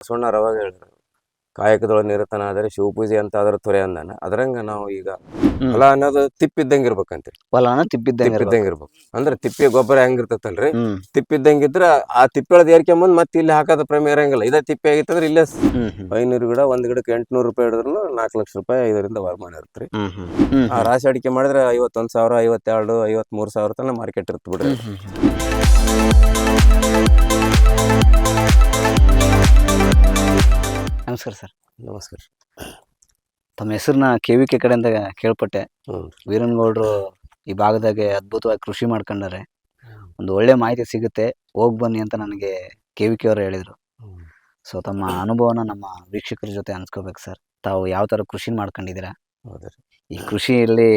ಬಸವಣ್ಣ ರವಾಗ ಹೇಳಿದ್ರು ಕಾಯಕದೊಳಗೆ ಶಿವ ಶಿವಪೂಜೆ ಅಂತ ಆದ್ರೆ ತೊರೆ ಅಂದಾನ. ಅದ್ರಂಗ ನಾವು ಈಗ. ಹೊಲ ಅನ್ನೋದು ತಿಪ್ಪಿದ್ದಂಗೆ ಇರ್ಬೇಕಂತೆ. ಹೊಲನ ತಿಪ್ಪಿದ್ದಂಗೆ. ತಿಪ್ಪಿದ್ದಂಗೆ ಇರ್ಬೇಕು. ಅಂದ್ರೆ ತಿಪ್ಪಿ ಗೊಬ್ಬರ ಹೆಂಗಿರ್ತೈತಲ್ರಿ? ತಿಪ್ಪಿದ್ದಂಗೆ ಇದ್ರ ಆ ತಿಪ್ಪೆಳದ ಏರ್ಕೊಂಬಂದ್ ಮತ್ತೆ ಇಲ್ಲಿ ಹಾಕೋದ ಪ್ರೇಮ ಇರಂಗಿಲ್ಲ. ಇದೇ ತಿಪ್ಪಿ ಆಗಿತ್ತಂದ್ರೆ ಇಲ್ಲೇ ಐನೂರು ಗಿಡ ಒಂದ್ ಗಿಡಕ್ಕೆ ಎಂಟ್ನೂರು ರೂಪಾಯಿ ಹಿಡಿದ್ರು ನಾಲ್ಕು ಲಕ್ಷ ರೂಪಾಯಿ ಐದರಿಂದ ವರಮಾನ ಹ್ಮ್ ಆ ರಾಶಿ ಅಡಿಕೆ ಮಾಡಿದ್ರೆ ಐವತ್ತೊಂದ್ ಸಾವಿರ ಐವತ್ತೆರಡು ಐವತ್ಮೂರು ಸಾವಿರ ತನಕ ಮಾರ್ಕೆಟ್ ಇರುತ್ತೆ ಬಿಡ್ರಿ. ನಮಸ್ಕಾರ ಸರ್. ನಮಸ್ಕಾರ. ತಮ್ಮ ಹೆಸರನ್ನ ಕೆ ವಿ ಕೆ ಕಡೆಯಿಂದ ಕೇಳ್ಪಟ್ಟೆ. ವೀರನ್ಗೌಡ್ರು ಈ ಭಾಗದಾಗೆ ಅದ್ಭುತವಾಗಿ ಕೃಷಿ ಮಾಡ್ಕೊಂಡಾರೆ. ಒಂದು ಒಳ್ಳೆ ಮಾಹಿತಿ ಸಿಗುತ್ತೆ. ಹೋಗಿ ಬನ್ನಿ ಅಂತ ನನಗೆ ಕೆ ವಿ ಕೆ ಅವರು ಹೇಳಿದರು. ಸೊ ತಮ್ಮ ಅನುಭವನ ನಮ್ಮ ವೀಕ್ಷಕರ ಜೊತೆ ಹಂಚ್ಕೋಬೇಕು ಸರ್. ತಾವು ಯಾವ ಥರ ಕೃಷಿ ಮಾಡ್ಕೊಂಡಿದ್ದೀರಾ? ಈ ಕೃಷಿಯಲ್ಲಿ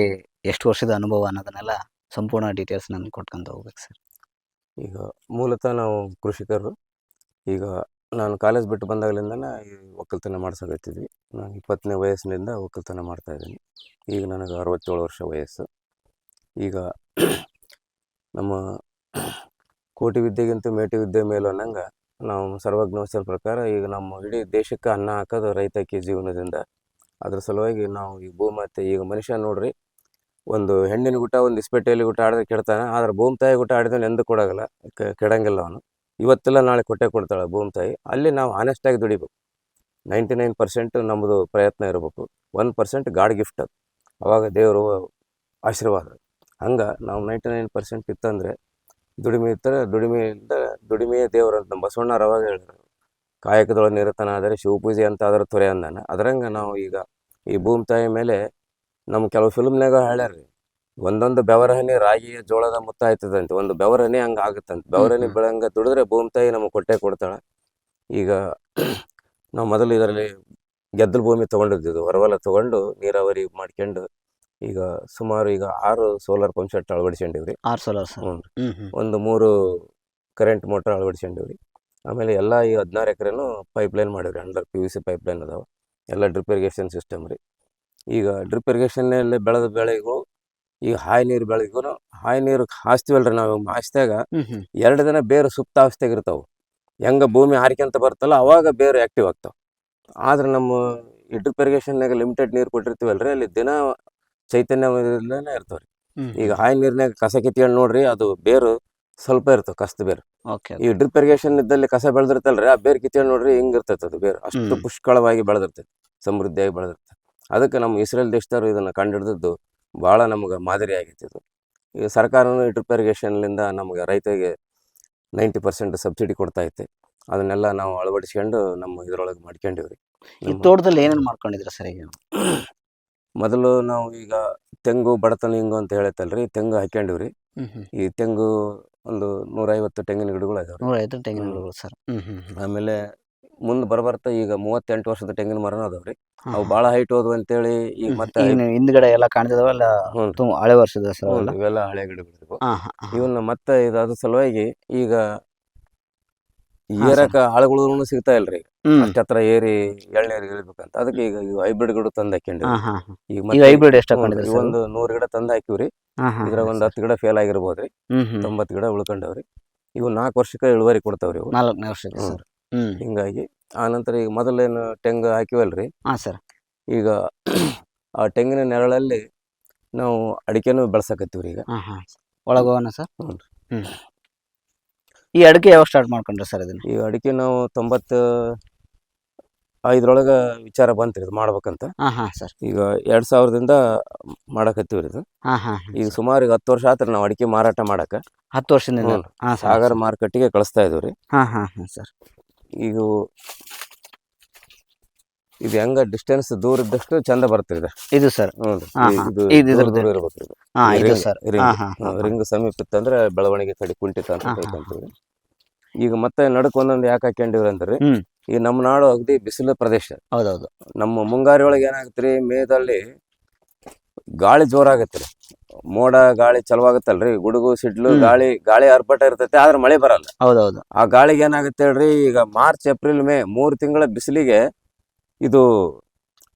ಎಷ್ಟು ವರ್ಷದ ಅನುಭವ ಅನ್ನೋದನ್ನೆಲ್ಲ ಸಂಪೂರ್ಣ ಡೀಟೇಲ್ಸ್ ನಾನು ಕೊಟ್ಕೊಂತ ಹೋಗ್ಬೇಕು ಸರ್. ಈಗ ಮೂಲತಃ ನಾವು ಕೃಷಿಕರು. ಈಗ ನಾನು ಕಾಲೇಜ್ ಬಿಟ್ಟು ಬಂದಾಗಲಿಂದ ಈ ಒಕ್ಕಲ್ತನ ಮಾಡ್ಸಕತ್ತಿದ್ವಿ. ನಾನು ಇಪ್ಪತ್ತನೇ ವಯಸ್ಸಿನಿಂದ ಒಕ್ಕಲ್ತನ ಮಾಡ್ತಾ ಇದ್ದೀನಿ ಈಗ ನನಗೆ ಅರವತ್ತೇಳು ವರ್ಷ ವಯಸ್ಸು. ಈಗ ನಮ್ಮ ಕೋಟಿ ವಿದ್ಯೆಗಿಂತ ಮೇಟಿ ವಿದ್ಯೆ ಮೇಲು ಅನ್ನಂಗೆ ನಾವು ಸರ್ವಜ್ಞೋತ್ಸವ ಪ್ರಕಾರ ಈಗ ನಮ್ಮ ಇಡೀ ದೇಶಕ್ಕೆ ಅನ್ನ ಹಾಕೋದು ರೈತಕ್ಕೆ ಜೀವನದಿಂದ. ಅದ್ರ ಸಲುವಾಗಿ ನಾವು ಈ ಭೂಮಾತೆ, ಈಗ ಮನುಷ್ಯ ನೋಡ್ರಿ, ಒಂದು ಹೆಣ್ಣಿನ ಗುಟ್ಟ ಒಂದು ಇಸ್ಪೆಟ್ಟೆಯಲ್ಲಿ ಗುಟ್ಟ ಆಡಿದ್ರೆ ಕೆಡ್ತಾನೆ. ಆದ್ರೆ ಭೂಮಿ ತಾಯಿ ಗುಟ ಆಡಿದ್ರೆ ಎಂದು ಕೊಡೋಗಲ್ಲ. ಕೆಡಂಗಿಲ್ಲ ಅವನು. ಇವತ್ತೆಲ್ಲ ನಾಳೆ ಕೊಟ್ಟೆ ಕೊಡ್ತಾಳೆ ಭೂಮಿ ತಾಯಿ. ಅಲ್ಲಿ ನಾವು ಆನೆಸ್ಟಾಗಿ ದುಡಿಬೇಕು. ನೈಂಟಿ ನೈನ್ ಪರ್ಸೆಂಟ್ ನಮ್ಮದು ಪ್ರಯತ್ನ ಇರಬೇಕು. ಒನ್ ಪರ್ಸೆಂಟ್ ಗಾಡ್ ಗಿಫ್ಟ್ ಅದು. ಅವಾಗ ದೇವರು ಆಶೀರ್ವಾದ. ಹಂಗೆ ನಾವು ನೈಂಟಿ ನೈನ್ ಪರ್ಸೆಂಟ್ ಇತ್ತಂದರೆ ದುಡಿಮೆ ಇತ್ತರೆ ದುಡಿಮೆಯಿಂದ ದುಡಿಮೆಯೇ ದೇವರು ಅಂತ ನಮ್ಮ ಅವಾಗ ಹೇಳಿದ್ರು. ಆದರೆ ಶಿವ ಶಿವಪೂಜೆ ಅಂತ ಅದರ ತೊರೆ ಅಂದಾನೆ. ಅದರಂಗೆ ನಾವು ಈಗ ಈ ಭೂಮಿ ತಾಯಿ ಮೇಲೆ ನಮ್ಮ ಕೆಲವು ಫಿಲ್ಮ್ನಾಗ ಹೇಳ್ಯಾರ್ರಿ. ಒಂದೊಂದು ಬೆವರಹನಿ ರಾಗಿ ರಾಗಿಯ ಜೋಳದ ಮುತ್ತ ಆಯ್ತದಂತೆ. ಒಂದು ಬೆವರಹನಿ ಹಂಗ ಆಗುತ್ತಂತೆ. ಬೆವರಹನಿ. ಬೆಳಂಗ ದುಡಿದ್ರೆ ಭೂಮಿ ತಾಯಿ ನಮಗೆ ಕೊಟ್ಟೆ ಕೊಡ್ತಾಳೆ. ಈಗ ನಾವು ಮೊದಲು ಇದರಲ್ಲಿ ಗೆದ್ದಲು ಭೂಮಿ ತಗೊಂಡಿದ್ದು ಹೊರವಲ ತಗೊಂಡು ನೀರಾವರಿ ಮಾಡ್ಕೊಂಡು ಈಗ ಸುಮಾರು ಈಗ ಆರು ಸೋಲಾರ್ ಪಂಪ್ ಸೆಟ್ ಅಳವಡಿಸ್ಕೊಂಡಿವ್ರಿ. ಆರು ಸೋಲಾರ್ ಒಂದು ಮೂರು ಕರೆಂಟ್ ಮೋಟರ್ ಅಳವಡಿಸ್ಕೊಂಡಿವ್ರಿ. ಆಮೇಲೆ ಎಲ್ಲ ಈ ಹದಿನಾರು ಎಕರೆನೂ pipeline ಮಾಡಿವ್ರಿ. Under P V C pipeline ಅದಾವೆ. ಎಲ್ಲ ಡ್ರಿಪ್ ಇರಿಗೇಷನ್ ಸಿಸ್ಟಮ್ ರೀ. ಈಗ ಡ್ರಿಪ್ ಇರಿಗೇಷನ್ನಲ್ಲಿ ಬೆಳೆದ ಬೆಳೆಗೂ ಈಗ ಹಾಯ್ ನೀರು ಬೆಳಗ್ಗೆ ಹಾಯ್ ನೀರು ಹಾಸ್ತೀವಲ್ರಿ ನಾವು ಹಾಸ್ದಾಗ ಎರಡು ದಿನ ಬೇರು ಹಾಸ್ತಾಗ ಇರ್ತಾವೆ. ಹೆಂಗ ಭೂಮಿ ಹಾರಿಕೊಂತ ಬರ್ತಲ್ಲ ಅವಾಗ ಬೇರು ಆಕ್ಟಿವ್ ಆಗ್ತಾವ. ಆದ್ರೆ ನಮ್ಮ ಇಡ್ರಿಪ್ ಡ್ರಿಪ್ ಇರಿಗೇಷನ್ನಾಗ ಲಿಮಿಟೆಡ್ ನೀರು ಕೊಟ್ಟಿರ್ತೀವಲ್ರಿ ಅಲ್ಲಿ ದಿನ ಚೈತನ್ಯ ಇರ್ತಾವ್ರಿ. ಈಗ ಹಾಯ್ ನೀರಿನಾಗ ಕಸ ಕಿತ್ಕೊಂಡು ನೋಡ್ರಿ ಅದು ಬೇರು ಸ್ವಲ್ಪ ಇರ್ತವೆ ಕಸದ ಬೇರು. ಓಕೆ ಈ ಡ್ರಿಪ್ ಇರಿಗೇಷನ್ ಇದ್ದಲ್ಲಿ ಕಸ ಬೆಳೆದಿರ್ತಲ್ರಿ ಆ ಬೇರು ಕಿತ್ಕೊಂಡು ನೋಡ್ರಿ ಹಿಂಗ್ ಇರ್ತೈತೆ ಅದು ಬೇರು. ಅಷ್ಟು. ಪುಷ್ಕಳವಾಗಿ ಬೆಳೆದಿರ್ತೈತೆ ಸಮೃದ್ಧಿಯಾಗಿ ಬೆಳೆದಿರ್ತೈತೆ. ಅದಕ್ಕೆ ನಮ್ಮ ಇಸ್ರೇಲ್ ದೇಶದವರು ಇದನ್ನ ಕಂಡುಹಿಡಿದದ್ದು ಭಾಳ ನಮಗೆ ಮಾದರಿ ಆಗೈತೆ ಇದು. ಈಗ ಸರ್ಕಾರನೂ ಡ್ರಿಪ್ ಇರಿಗೇಷನ್ಲಿಂದ ನಮಗೆ ರೈತರಿಗೆ ನೈಂಟಿ ಪರ್ಸೆಂಟ್ ಸಬ್ಸಿಡಿ ಕೊಡ್ತಾ ಐತೆ. ಅದನ್ನೆಲ್ಲ ನಾವು ಅಳವಡಿಸ್ಕೊಂಡು ನಮ್ಮ ಇದರೊಳಗೆ ಮಾಡ್ಕೊಂಡಿವ್ರಿ. ಈ ತೋಟದಲ್ಲಿ ಏನೇನು ಮಾಡ್ಕೊಂಡಿದ್ರೆ ಸರ್ ಈಗ? ಮೊದಲು ನಾವು ಈಗ ತೆಂಗು ಬಡತನ ಹಿಂಗು ಅಂತ ಹೇಳತ್ತಲ್ರಿ ತೆಂಗು ಹಾಕ್ಕೊಂಡಿವ್ರಿ. ಈ ತೆಂಗು ಒಂದು ನೂರೈವತ್ತು ತೆಂಗಿನ ಗಿಡಗಳು ಇದಾವೆ ತೆಂಗಿನ. ಗಿಡಗಳು ಸರ್. ಆಮೇಲೆ ಮುಂದೆ ಬರಬರ್ತಾ ಈಗ ಮೂವತ್ತೆಂಟು ವರ್ಷದ ತೆಂಗಿನ ಮರನೂ ಅದಾವ ರೀ ಅವು ಬಹಳ ಭಾಳ ಹೈಟ್ ಹೋದ್ವು ಅಂತೇಳಿ ಈಗ. ಮತ್ತೆ ನೀವು ಹಿಂದ್ಗಡೆ ಎಲ್ಲ ಕಾಣ್ತಿದಾವಲ್ಲ ಹ್ಞೂ ತುಂಬ ಹಳೆ ವರ್ಷದ ಅವೆಲ್ಲ? ಇವೆಲ್ಲ ಹಳೆ ಗಿಡಗಳು ಹಾ ಹಾ ಹಾ. ಇವನ್ನ ಮತ್ತೆ ಇದಾದ ಸಲುವಾಗಿ ಈಗ ಏರಕ ಆಳುಗಳು ಸಿಗ್ತಾ ಇಲ್ರಿ. ಹ್ಮ್. ಅಷ್ಟ ಹತ್ರ ಏರಿ ಎಳ್ನೀರು ಇಳಿಬೇಕಂತ. ಅದಕ್ಕೆ ಈಗ ಹೈಬ್ರಿಡ್ ಗಿಡ ತಂದು ಹಾಕೊಂಡ್ರಿ ಹಾ ಹಾ ಹಾ. ಈಗ ಈಗ ಮತ್ತೆ ಹೈಬ್ರಿಡ್ ಎಷ್ಟು ಸರ್? ಒಂದು ನೂರು ಗಿಡ ತಂದ ಹಾಕಿವ್ರಿ ಹಾ ಹಾ ಇದ್ರಾಗ ಒಂದು ಹತ್ತು ಗಿಡ ಫೇಲ್ ಆಗಿರ್ಬೋದ್ರಿ. ಹ್ಮ್ ಹ್ಮ್. ತೊಂಬತ್ತು ಗಿಡ ಉಳ್ಕೊಂಡವ್ರಿ. ಇವು ನಾಲ್ಕು ವರ್ಷಕ್ಕೆ ಇಳುವರಿ ಕೊಡ್ತಾವ್ರಿ ಇವು. ನಾಲ್ಕನೇ ವರ್ಷಕ್ಕೆ ಹ್ಮ್. ಸರ್. ಹಿಂಗಾಗಿ ಆ ನಂತರ ಈಗ ಮೊದಲೇನು ತೆಂಗು ಹಾಕಿವಲ್ರಿ? ಹಾಂ ಸರ್. ಈಗ ಆ ತೆಂಗಿನ ನೆರಳಲ್ಲಿ ನಾವು ಅಡಿಕೆನೂ ಬೆಳ್ಸಕತ್ತೀವ್ರಿ ಈಗ. ಹಾಂ ಹಾ. ಒಳಗೋಣ ಸರ್? ಹ್ಞೂ ಈ ಅಡಿಕೆ ಯಾವಾಗ ಸ್ಟಾರ್ಟ್ ಮಾಡ್ಕೊಂಡ್ರಿ ಸರ್ ಇದನ್ನ? ಈ ಅಡಿಕೆ ನಾವು ತೊಂಬತ್ತು ಐದರೊಳಗೆ ವಿಚಾರ ಬಂತು ಇದು ಮಾಡ್ಬೇಕಂತ. ಹಾಂ ಹಾಂ ಸರ್. ಈಗ ಎರಡು ಸಾವಿರದಿಂದ ಮಾಡಕತ್ತೀವ್ರಿ ಇದು. ಹಾಂ ಹಾಂ. ಈಗ ಸುಮಾರು ಈಗ ಹತ್ತು ವರ್ಷ ಆತ್ರಿ ನಾವು ಅಡಿಕೆ ಮಾರಾಟ ಮಾಡಕ್ಕೆ. ಹತ್ತು ವರ್ಷದಿಂದ? ಹಾಂ ಸಾಗರ ಮಾರ್ಕೆಟಿಗೆ ಕಳಿಸ್ತಾ ಇದ್ದೀವಿ ರೀ. ಹಾಂ ಹಾಂ ಹಾಂ ಸರ್. ಈಗ ಇದು ಹೆಂಗ ಡಿಸ್ಟೆನ್ಸ್ ದೂರ ಇದ್ದಷ್ಟು ಚಂದ ಬರ್ತಿದೆ ಇದು. ಇದು ಸರ್ ಹ್ಞೂ ರೀ. ಇದು ಇದು ದೂರ ಇದು. ಇದು ರಿಂಗ್ ಸಮೀಪ ಇತ್ತಂದ್ರೆ ಬೆಳವಣಿಗೆ ಕಡೆ ಕುಂಠಿತ ಅಂತ ತಿಳ್ಕೊಂತೀವಿ. ಈಗ ಮತ್ತೆ ನಡಕ್ ಒಂದೊಂದು ಯಾಕೆ ಹಾಕೊಂಡಿವ್ರಿ ಅಂದ್ರೆ. ಈ ನಮ್ಮ ನಾಡು ಅಗದಿ ಬಿಸಿಲು ಪ್ರದೇಶ. ಹೌದೌದು. ನಮ್ಮ ಮುಂಗಾರಿ ಒಳಗೆ ಏನಾಗತ್ರಿ? ಮೇದಲ್ಲಿ ಗಾಳಿ ಜೋರಾಗತ್ರಿ ಮೋಡ ಗಾಳಿ ಚಲವಾಗತ್ತಲ್ರಿ. ಗುಡುಗು ಸಿಡ್ಲು ಗಾಳಿ ಗಾಳಿ ಅರ್ಪಟ ಇರ್ತೈತೆ ಆದ್ರೆ ಮಳೆ ಬರಲ್ಲ. ಹೌದೌದು. ಆ ಗಾಳಿಗೆ ಏನಾಗುತ್ತೆ ಹೇಳ್ರಿ ಈಗ ಮಾರ್ಚ್ ಏಪ್ರಿಲ್ ಮೇ ಮೂರು ತಿಂಗಳ ಬಿಸಿಲಿಗೆ ಇದು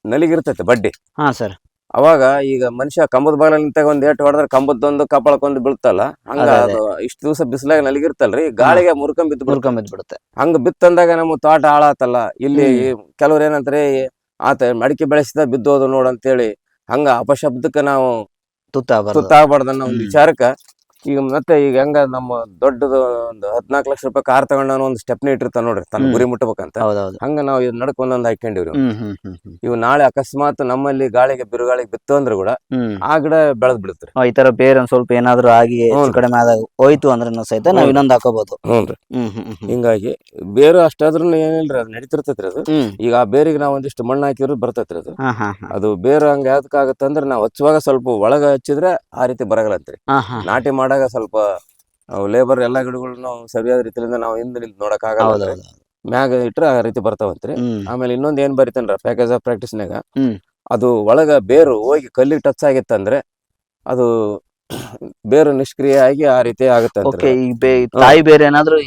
ನಲಿಗಿರ್ತೈತೆ ಬಡ್ಡಿ. ಹಾ ಸರ್. ಅವಾಗ ಈಗ ಮನುಷ್ಯ ಕಂಬದ ಬಾಗಿಲ ನಿಂತಾಗ ಒಂದ್ ಏಟ್ ಹೊಡೆದ್ರೆ ಕಂಬದೊಂದು ಕಪಾಳಕ್ಕೊಂದು ಬೀಳ್ತಲ್ಲ ಹಂಗ ಅದೇ, ಇಷ್ಟು ದಿವಸ ಬಿಸಿಲಾಗ ನಲಗಿರ್ತಲ್ರಿ ಗಾಳಿಗೆ ಮುರ್ಕೊಂಡ್ ಬಿದ್ದು ಮುರ್ಕಂಬ ಮುರ್ಕೊಂಡ್ ಬಿದ್ಬಿಡುತ್ತೆ ಹಂಗ ಬಿತ್ತಂದಾಗ ನಮ್ಮ ತೋಟ ಹಾಳಾತಲ್ಲ ಇಲ್ಲಿ. ಕೆಲವ್ರು ಏನಂತಾರೆ ಆತ ಮಡಿಕೆ ಬೆಳೆಸಿದ ಬಿದ್ದೋದು ನೋಡ್ ಅಂತೇಳಿ ಹಂಗ ಅಪಶಬ್ದಕ್ಕೆ ನಾವು ತುತ್ತಾಗಬಾರ್ದು ತುತ್ತಾಗಬಾರ್ದು ಅನ್ನೋ ಒಂದು. ವಿಚಾರಕ್ಕ ಈಗ ಮತ್ತೆ ಈಗ ಹೆಂಗ ನಮ್ಮ ದೊಡ್ಡದು ಒಂದು ಹದ್ನಾಲ್ಕು ಲಕ್ಷ ರೂಪಾಯಿ ಕಾರ್ ತಗೊಂಡ ಒಂದು ಸ್ಟೆಪ್ನಿ ಇಟ್ಟಿರ್ತಾನ ನೋಡ್ರಿ ತನ್ನ. ಗುರಿ ಮುಟ್ಟಬೇಕಂತ ಹೌದೌದು. ಹಂಗ ನಾವು ಇದ್ ನಡಕ್ ಒಂದೊಂದು ಹಾಕೊಂಡಿವ್ರಿ ಇವು ನಾಳೆ ಅಕಸ್ಮಾತ್ ನಮ್ಮಲ್ಲಿ ಗಾಳಿಗೆ ಬಿರುಗಾಳಿಗೆ ಬಿತ್ತು ಅಂದ್ರೆ ಕೂಡ ಆ ಗಿಡ ಬೆಳೆದ್ ಬಿಡುತ್ತೆ. ಈ ತರ ಬೇರೆ ಒಂದ್ ಸ್ವಲ್ಪ ಏನಾದ್ರು ಆಗಿ ಹೆಚ್ಚು. ಕಡಿಮೆ ಆದಾಗ ಹೋಯ್ತು ಅಂದ್ರೆ ಸಹಿತ ನಾವ್. ಇನ್ನೊಂದ್ ಹಾಕೋಬಹುದು ಹ್ಮ್ ಹಿಂಗಾಗಿ ಬೇರು ಅಷ್ಟಾದ್ರೂ ಏನಿಲ್ರಿ ಅದು ನಡೀತಿರ್ತೈತ್ರಿ ಅದು. ಈಗ ಆ ಬೇರಿಗೆ ನಾವ್ ಒಂದಿಷ್ಟು ಮಣ್ಣು ಹಾಕಿದ್ರು ಬರ್ತೈತ್ರಿ ಅದು. ಅದು ಬೇರೆ ಹಂಗ ಯಾವ್ದಕ್ಕಾಗತ್ತಂದ್ರೆ ನಾವ್ ನಾವು ಹಚ್ಚುವಾಗ ಸ್ವಲ್ಪ ಒಳಗ ಹಚ್ಚಿದ್ರೆ ಆ ರೀತಿ ಬರಗಲತ್ರಿ ಹಾ. ನಾಟಿ ಮಾಡಾಗ ಸ್ವಲ್ಪ ಲೇಬರ್ ಎಲ್ಲಾ ಗಿಡಗಳನ್ನ ಸರಿಯಾದ ರೀತಿಯಿಂದ ನಾವು ಹಿಂದೆ ನಿಂತು ನೋಡಕ್ ಆಗಲ್ಲ ಮ್ಯಾಗ ಇಟ್ರೆ ಆ ರೀತಿ ಬರ್ತಾವಂತ್ರಿ. ಆಮೇಲೆ ಇನ್ನೊಂದ್ ಏನ್ ಬರಿತೇನ್ರ ಪ್ಯಾಕೇಜ್ ಆಫ್ ಪ್ರಾಕ್ಟೀಸ್ನಾಗ. ಅದು ಒಳಗ ಬೇರು ಹೋಗಿ ಕಲ್ಲಿಗೆ ಟಚ್ ಆಗಿತ್ತಂದ್ರೆ ಅದು ಬೇರು ನಿಷ್ಕ್ರಿಯ ಆಗಿ ಆ ರೀತಿ ಓಕೆ ಈ ಬೇ ತಾಯಿ ಬೇರೆ ಏನಾದ್ರೂ